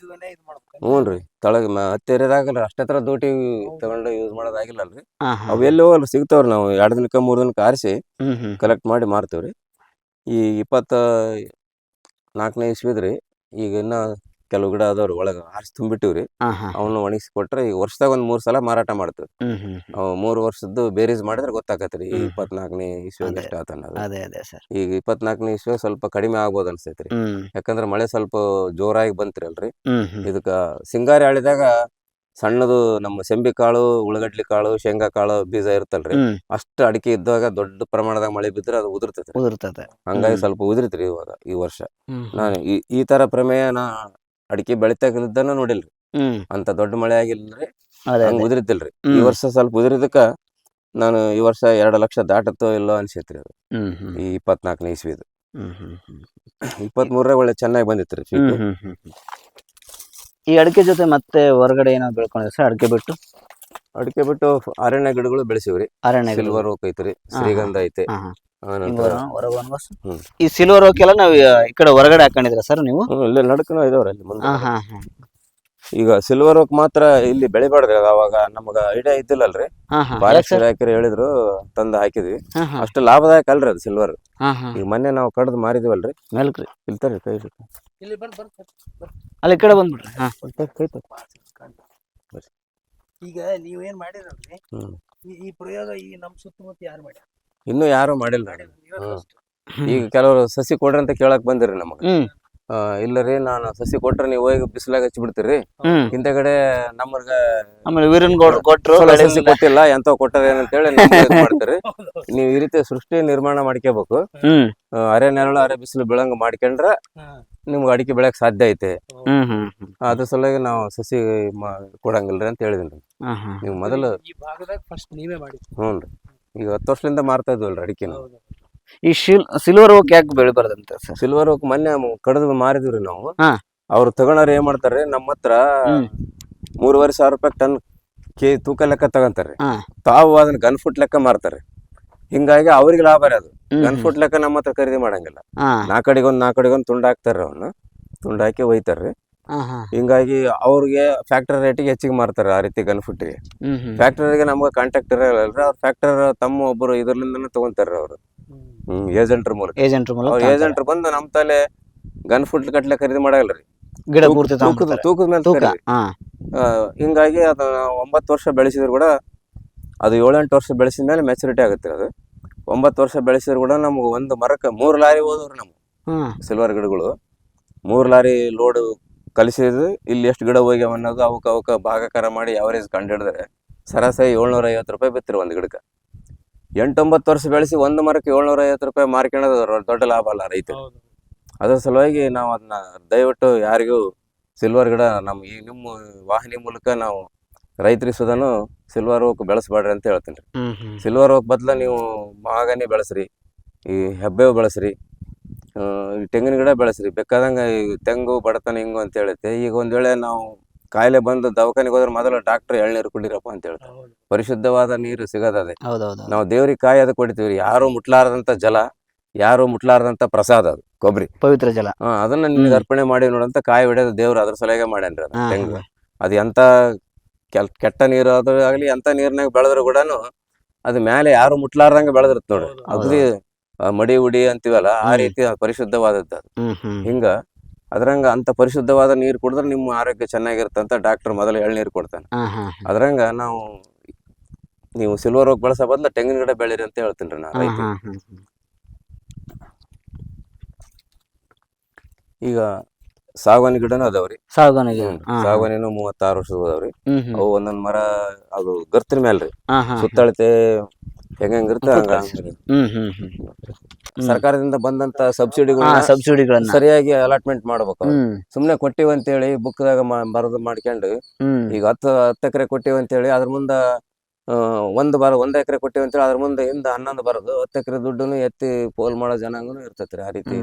ಹ್ಞೂ ರೀ ತಳಗ ಹತ್ತಿ ಅಷ್ಟತ್ರ ಅಷ್ಟೇ ದೋಟಿ ತಗೊಂಡು ಯೂಸ್ ಮಾಡೋದಾಗಿಲ್ಲ ಅಲ್ರಿ ಹಾ ಹಾ. ಅವು ಎಲ್ಲಿ ಸಿಗ್ತಾವ್ರಿ ನಾವು ಎರಡು ದಿನಕ್ಕೆ ಮೂರು ದಿನಕ್ಕೆ ಆರಿಸಿ ಹ್ಮ್ ಹ್ಮ್. ಕಲೆಕ್ಟ್ ಮಾಡಿ ಮಾರ್ತೀವ್ರಿ. ಈ ಇಪ್ಪತ್ತ ನಾಲ್ಕನೇ ಇಸ್ವಿದ್ರಿ ಈಗ ಇನ್ನ ಕೆಲವು ಗಿಡ ಅದಾವ್ರಿ ಒಳಗೆ ಆರಿಸಿ ತುಂಬಿಟ್ಟಿವ್ರಿ. ಅವನ್ನ ಒಣಗಿಸಿ ಕೊಟ್ರೆ ಈಗ ವರ್ಷದಾಗ ಒಂದ್ ಮೂರ್ ಸಲ ಮಾರಾಟ ಮಾಡ್ತೀವಿ ಹ್ಮ್. ಮೂರು ವರ್ಷದ್ದು ಬೇರೀಸ್ ಮಾಡಿದ್ರೆ ಗೊತ್ತಾಕತ್ರಿ. ಈ. ಇಪ್ಪತ್ನಾಲ್ಕನೇ ಇಸ್ವಿಯಾಗ. ಎಷ್ಟು ಆತ ಈಗ ಇಪ್ಪತ್ನಾಲ್ಕನೇ ಇಸ್ವಿ ಸ್ವಲ್ಪ ಕಡಿಮೆ ಆಗ್ಬೋದು ಅನ್ಸೈತ್ರಿ. ಯಾಕಂದ್ರೆ ಮಳೆ ಸ್ವಲ್ಪ ಜೋರಾಗಿ ಬಂತ್ರಿ ಅಲ್ರಿ ಇದಕ್ಕ ಸಿಂಗಾರಿ ಆಳಿದಾಗ ಸಣ್ಣದು ನಮ್ಮ ಸೆಂಬಿ ಕಾಳು ಉಳ್ಳಗಡ್ಲಿ ಕಾಳು ಶೇಂಗಾ ಕಾಳು ಬೀಜ ಇರ್ತಲ್ರಿ. ಅಷ್ಟು ಅಡಿಕೆ ಇದ್ದಾಗ ದೊಡ್ಡ ಪ್ರಮಾಣದಾಗ ಮಳೆ ಬಿದ್ರೆ ಅದು ಉದುರ್ತದೆ. ಹಂಗಾಗಿ ಸ್ವಲ್ಪ ಉದುರಿತ್ರಿ ಇವಾಗ ಈ ವರ್ಷ. ನಾನು ಈ ಈ ತರ ಪ್ರಮೇಯ ನಾ ಅಡಿಕೆ ಬೆಳಿತಾಗಿದ್ದನ್ನ ನೋಡಿಲ್ರಿ. ಅಂತ ದೊಡ್ಡ ಮಳೆ ಆಗಿಲ್ಲರಿ ಹಂಗ ಉದುರಿತಿಲ್ರಿ ಈ ವರ್ಷ ಸ್ವಲ್ಪ ಉದುರಿದಕ್ಕ ನಾನು ಈ ವರ್ಷ ಎರಡು ಲಕ್ಷ ದಾಟತ್ತೋ ಇಲ್ಲೋ ಅನ್ಸೈತ್ರಿ ಅದು. ಈ ಇಪ್ಪತ್ನಾಲ್ಕನೇ ಇಸ್ವಿದು. ಇಪ್ಪತ್ತ್ ಮೂರರಾಗ ಒಳ್ಳೆ ಚೆನ್ನಾಗಿ ಬಂದಿತ್ರಿ. ಈ ಅಡಿಕೆ ಜೊತೆ ಮತ್ತೆ ಹೊರಗಡೆ ಏನೋ ಬೆಳ್ಕೊಂಡಿದೆ ಸರ್ ಅಡಿಕೆ ಬಿಟ್ಟು? ಅಡಿಕೆ ಬಿಟ್ಟು ಅರಣ್ಯ ಗಿಡಗಳು ಬೆಳೆಸಿವ್ರಿ. ಅರಣ್ಯ. ಸಿಲ್ವರ್ ಓಕ್ ಐತ್ರಿ ಶ್ರೀಗಂಧ ಐತೆ. ಈ ಸಿಲ್ವರ್ ಓಕೆಲ್ಲ ನಾವು ಈ ಕಡೆ ಹೊರಗಡೆ ಹಾಕೊಂಡಿದ್ರ ಸರ್ ನೀವು? ಇಲ್ಲಿ ಇಲ್ಲೇ ಇದಾವ್ರ ಅಲ್ಲಿ ಮುಂದೆ. ಹಾ ಹಾ ಹಾ. ಈಗ ಸಿಲ್ವರ್ ಓಕ್ ಮಾತ್ರ ಇಲ್ಲಿ ಬೆಳಿಬಾರ್ದು ಅವಾಗ ನಮಗ ಐಡಿಯಾ ಇದ್ದಿಲ್ಲಲ್ರಿ. ಹಾ ಹಾ. ಇಲಾಖೆ ಹೇಳಿದ್ರು ತಂದು ಹಾಕಿದ್ವಿ. ಹಾ ಹಾ. ಅಷ್ಟು ಲಾಭದಾಯಕ ಅಲ್ರಿ ಅದು ಸಿಲ್ವರ್ ಹಾ ಹಾ. ಈಗ ಮೊನ್ನೆ ನಾವು ಕಡ್ದು ಮಾರಿದಿವಲ್ರಿ. ಮೆಲ್ಕ್ರಿ. ಇಲ್ತಾರ ಕೈ. ಇಲ್ಲಿ ಬಂದ್. ಅಲ್ಲಿ ಈ ಕಡೆ ಬಂದ್ಬಿಡ್ರಿ ಹಾ. ಕೈ- ಈಗ ನೀವೇನ್ ಮಾಡಿರಲ್ರಿ ಹ್ಮ್. ಈ- ಈ ಪ್ರಯೋಗ ಈ ನಮ್ ಸುತ್ತಮುತ್ತ ಯಾರು ಮಾಡಿ ಇನ್ನೂ ಯಾರು ಮಾಡಿಲ್ಲ ಹ್ಮ್. ಈಗ ಕೆಲವರು ಸಸಿ ಕೊಡ್ರಿ ಅಂತ ಕೇಳಕ್ ಬಂದಿರಿ ನಮಗ. ಹ್ಮ್. ಆ, ಇಲ್ಲ ರೀ ನಾನು ಸಸಿ ಕೊಟ್ರೆ ನೀವು ಹೋಗಿ ಬಿಸಿಲಾಗ ಹಚ್ಚಿ ಬಿಡ್ತೀರಿ ಹ್ಮ್. ಹಿಂದಗಡೆ ನಮ್ಮರ್ಗ ಆಮೇಲೆ ವೀರನ್ ಗೌಡ್ರು ಕೊಟ್ರು ಸಸಿ. ಕೊಟ್ಟಿಲ್ಲ ಎಂತ ನಮ್ಗೆ ಇದ್ ಮಾಡ್ತೀರಿ. ಹೌದು, ಹೌದು. ನೀವು ಈ ರೀತಿ ಸೃಷ್ಟಿ ನಿರ್ಮಾಣ ಮಾಡ್ಕೋಬೇಕು. ಹ್ಮ್. ಅರೆ ನೆರಳು ಅರೆ ಬಿಸಿಲು ಬೆಳಂಗ್ ಮಾಡ್ಕೊಂಡ್ರ ನಿಮ್ಗೆ ಅಡಿಕೆ ಬೆಳೆಯಕ್ ಸಾಧ್ಯ ಐತೆ. ಹೌದು. ಹ್ಮ್ ಹ್ಮ್ ಹ್ಮ್. ಅದ್ರ ಸಲುವಾಗಿ ನಾವು ಸಸಿ ಮಾ- ಕೊಡಂಗಿಲ್ರಿ ಅಂತ ಹೇಳಿದ್ರಿ ನೀವು ಮೊದಲು ಈ ಭಾಗದಾಗ ಫಸ್ಟ್ ನೀವೇ ಮಾಡಿ ಹ್ಞೂ ರೀ ಈಗ ಹತ್ತು ವರ್ಷದಿಂದ ಮಾರ್ತಾ ಇದ್ವಲ್ರಿ ಅಡಿಕೆ ಈ ಶಿಲ್ ಸಿಲ್ವರ್ ಓಕ್ ಯಾಕೆ ಬೆಳಿಬಾರ್ದಂತ ಸರ್? ಸಿಲ್ವರ್ ಮೊನ್ನೆ ಕಡಿದು ಮಾರಿದ್ವಿ ನಾವು. ಹಾ. ಅವ್ರು ತಗೊಳೋರು ಏನ್ ಮಾಡ್ತಾರೆ ನಮ್ಮ ಹತ್ರ ಹ್ಮ್. ಮೂರುವರೆ ಸಾವಿರ ರೂಪಾಯಿ ಟನ್ ಕೆ ತೂಕ ಲೆಕ್ಕ ತಗೊಂತಾರೆ ಹಾ. ತಾವು ಅದನ್ನ ಗನ್ ಫುಟ್ ಲೆಕ್ಕ ಮಾರ್ತಾರೆ ಹಿಂಗಾಗಿ ಅವ್ರಿಗೆ ಲಾಭ ರೀ ಅದು. ಹ್ಮ್ ಗನ್ ಫುಟ್ ಲೆಕ್ಕ ನಮ್ಮ ಹತ್ರ ಖರೀದಿ ಮಾಡಂಗಿಲ್ಲ. ಹಾ. ನಾಕಡೆಗೊಂದು ತುಂಡಾಕ್ತಾರ ತುಂಡು ಹಾಕ್ತಾರ್ರಿ ಅವನ್ನ ತುಂಡು ಹಾಕಿ ಒಯ್ತಾರ್ರಿ. ಹಿಂಗಾಗಿ ಅವ್ರಿಗೆ ಫ್ಯಾಕ್ಟರಿ ರೇಟಿಗೆ ಹೆಚ್ಚಿಗೆ ಮಾರ್ತಾರೆ ಆ ರೀತಿ ಗನ್ ಫುಟ್ಗೆ ಫ್ಯಾಕ್ಟರಿಗೆ ನಮ್ಗೆ ಕಾಂಟ್ಯಾಕ್ಟ್ ಇರಲ್ಲ ಅವ್ರ ಫ್ಯಾಕ್ಟರ್ ತಮ್ಮ ಒಬ್ಬರು ಇದ್ರಲಿಂದನೇ ತಗೊಂತಾರ್ರಿ ಅವರು. ಹ್ಮ್. ಏಜೆಂಟ್ರ ಮೂಲಕ. ಏಜೆಂಟ್ರ ಮೂಲಕ. ಏಜೆಂಟ್ರು ಬಂದು ನಮ್ಮ ತಲೆ ಗನ್ ಫುಟ್ ಕಟ್ಲೆ ಖರೀದಿ ಮಾಡಲ್ರಿ ಗಿಡ ಪೂರ್ತಿ ತೂಕದ. ತೂಕದ ಮೇಲೆ ತೂಕ ಹಿಂಗಾಗಿ ಅದು ಒಂಬತ್ತು ವರ್ಷ ಬೆಳೆಸಿದ್ರು ಕೂಡ ಅದು ಏಳೆಂಟು ವರ್ಷ ಬೆಳೆಸಿದ ಮೇಲೆ ಮೆಚುರಿಟಿ ಆಗುತ್ತೆ ಅದು. ಒಂಬತ್ತು ವರ್ಷ ಬೆಳೆಸಿದ್ರು ಕೂಡ ನಮ್ಗೆ ಒಂದು ಮರಕ್ಕೆ ಮೂರು ಲಾರಿ ಹೋದ್ರು ನಮ್ಗೆ. ಸಿಲ್ವರ್ ಗಿಡಗಳು. ಮೂರು ಲಾರಿ ಲೋಡ್ ಕಲಿಸಿದ್ರು ಇಲ್ಲಿ ಎಷ್ಟು ಗಿಡ ಹೋಗ್ಯಾವ ಅನ್ನೋದು ಅವಕ್ಕೆ ಅವಕ್ಕೆ ಭಾಗಕಾರ ಮಾಡಿ ಯಾವರೇಜ್ ಕಂಡು ಹಿಡಿದ್ರೆ ಸರಾಸರಿ ಏಳ್ನೂರ ಐವತ್ತು ರೂಪಾಯಿ ಬಿತ್ತಿರು ಒಂದು ಗಿಡಕ್ಕೆ. ಎಂಟೊಂಬತ್ತು ವರ್ಷ ಬೆಳೆಸಿ ಒಂದು ಮರಕ್ಕೆ ಏಳ್ನೂರ ಐವತ್ತು ರೂಪಾಯಿ ಮಾರ್ಕೊಳ್ಳೋದು ದೊಡ್ಡ ಲಾಭ ಅಲ್ಲ ರೈತರು. ಅದರ ಸಲುವಾಗಿ ನಾವು ಅದನ್ನ ದಯವಿಟ್ಟು ಯಾರಿಗೂ ಸಿಲ್ವರ್ ಗಿಡ ನಮ್ಮ ಈ ನಿಮ್ಮ ವಾಹಿನಿ ಮೂಲಕ ನಾವು ರೈತರಿಗೆ ಸುದನು ಸಿಲ್ವರ್ ಓಕ್ ಬೆಳೆಸಬೇಡ್ರಿ ಅಂತ ಹೇಳ್ತೀನಿ ಸಿಲ್ವರ್ ಓಕ್ ಬದಲು ನೀವು ಮಾಗನಿ ಬೆಳೆಸ್ರಿ ಈ ಹೆಬ್ಬೇವು ಬೆಳೆಸ್ರಿ ತೆಂಗಿನ ಗಿಡ ಬೆಳೆಸ್ರಿ. ಬೇಕಾದಂಗೆ ತೆಂಗು ಬಡತನ ಹಿಂಗು ಅಂತ ಹೇಳುತ್ತೆ. ಈಗ ಒಂದ್ ವೇಳೆ ನಾವು ಕಾಯಿಲೆ ಬಂದು ದವಾಖಾನೆಗೆ ಹೋದ್ರೆ ಮೊದಲು ಡಾಕ್ಟರ್ ಎಳ್ನೀರು ಕುಡಿರಪ್ಪ ಅಂತ ಹೇಳ್ತಾರೆ. ಪರಿಶುದ್ಧವಾದ ನೀರು ಸಿಗೋದದೆ. ನಾವು ದೇವ್ರಿಗೆ ಕಾಯಿ ಅದು ಕೊಡ್ತೀವಿ ಯಾರು ಮುಟ್ಲಾರದಂತ ಜಲ ಯಾರು ಮುಟ್ಲಾರದಂತ ಪ್ರಸಾದ ಅದು ಕೊಬ್ಬರಿ. ಪವಿತ್ರ ಜಲ. ಹಾ ಅದನ್ನ ನಿಮ್ಗೆ ಅರ್ಪಣೆ ಮಾಡಿ ನೋಡಂತ ಕಾಯಿ ಹೊಡೆಯೋದು ದೇವ್ರು ಅದ್ರ ಸಲಹೆ ಮಾಡ್ಯಾನ್ರಿ ಅದು ತೆಂಗು. ಅದು ಎಂತ ಕೆಲ್ ಕೆಟ್ಟ ನೀರು ಆದ್ರೂ ಆಗ್ಲಿ ಎಂತ ನೀರ್ನಾಗ ಬೆಳೆದ್ರು ಕೂಡನು ಅದು ಮೇಲೆ ಯಾರು ಮುಟ್ಲಾರ್ದಂಗ ಬೆಳೆದಿರುತ್ತೆ ನೋಡ್ರಿ. ಹೌದು. ಮಡಿ ಉಡಿ ಅಂತೀವಲ್ಲ ಆ ರೀತಿ ಪರಿಶುದ್ಧವಾದದ್ದು ಹಿಂಗ ಅದ್ರಂಗ ಅಂತ ಪರಿಶುದ್ಧವಾದ ನೀರು ಕುಡಿದ್ರೆ ನಿಮ್ಮ ಆರೋಗ್ಯ ಚೆನ್ನಾಗಿರುತ್ತೆ ಡಾಕ್ಟರ್ ಮೊದಲು ಎಳ್ನೀರು ಕೊಡ್ತಾನೆ. ಅದ್ರಂಗ ನಾವು ನೀವು ಸಿಲ್ವರ್ ಹೋಗಿ ಬಳಸೋ ಬಂದ ತೆಂಗಿನ ಗಿಡ ಬೆಳೀರಿ ಅಂತ ಹೇಳ್ತೀನಿ ರೀ ನಾ ಈಗ ಸಾಗವಾನಿ ಗಿಡನೂ ಅದಾವ್ರಿ. ಹಾ. ಸಾಗವಾನಿನೂ ಮೂವತ್ತಾರು ವರ್ಷದ ಅದಾವ್ರಿ. ಅವು ಒಂದೊಂದ್ ಮರ ಅದು ಗರ್ತಿನ ಮೇಲ್ರಿ ಸುತ್ತಳತೆ ಹೆಂಗಿರುತ್ತೆ ಹಂಗ ಹ್ಮ್ ಹ್ಮ್ ಹ್ಮ್. ಹ್ಮ್. ಸರ್ಕಾರದಿಂದ ಬಂದಂತ ಸಬ್ಸಿಡಿಗಳು ಸಬ್ಸಿಡಿಗಳನ್ನ. ಸರಿಯಾಗಿ ಅಲಾಟ್ಮೆಂಟ್ ಮಾಡ್ಬೇಕು ಸುಮ್ನೆ ಕೊಟ್ಟಿವಿ ಸುಮ್ನೆ ಕೊಟ್ಟಿವಿ ಅಂತೇಳಿ ಬುಕ್ದಾಗ ಬರೆದು ಮಾಡ್ಕೊಂಡು ಈಗ ಹತ್ತು ಹತ್ತು ಎಕರೆ ಕೊಟ್ಟಿವಿ ಅಂತೇಳಿ ಅದ್ರ ಮುಂದ ಒಂದು ಬರ ಒಂದ್ ಎಕರೆ ಕೊಟ್ಟಿವಿ ಅಂತೇಳಿ ಅದ್ರ ಮುಂದೆ ಹಿಂದ ಹನ್ನೊಂದು ಬರೋದು ಹತ್ತು ಎಕರೆ ದುಡ್ಡನ್ನು ಎತ್ತಿ ಪೋಲ್ ಮಾಡೋ ಜನಾಂಗನು ಇರ್ತೈತ್ರಿ ಆ ರೀತಿ.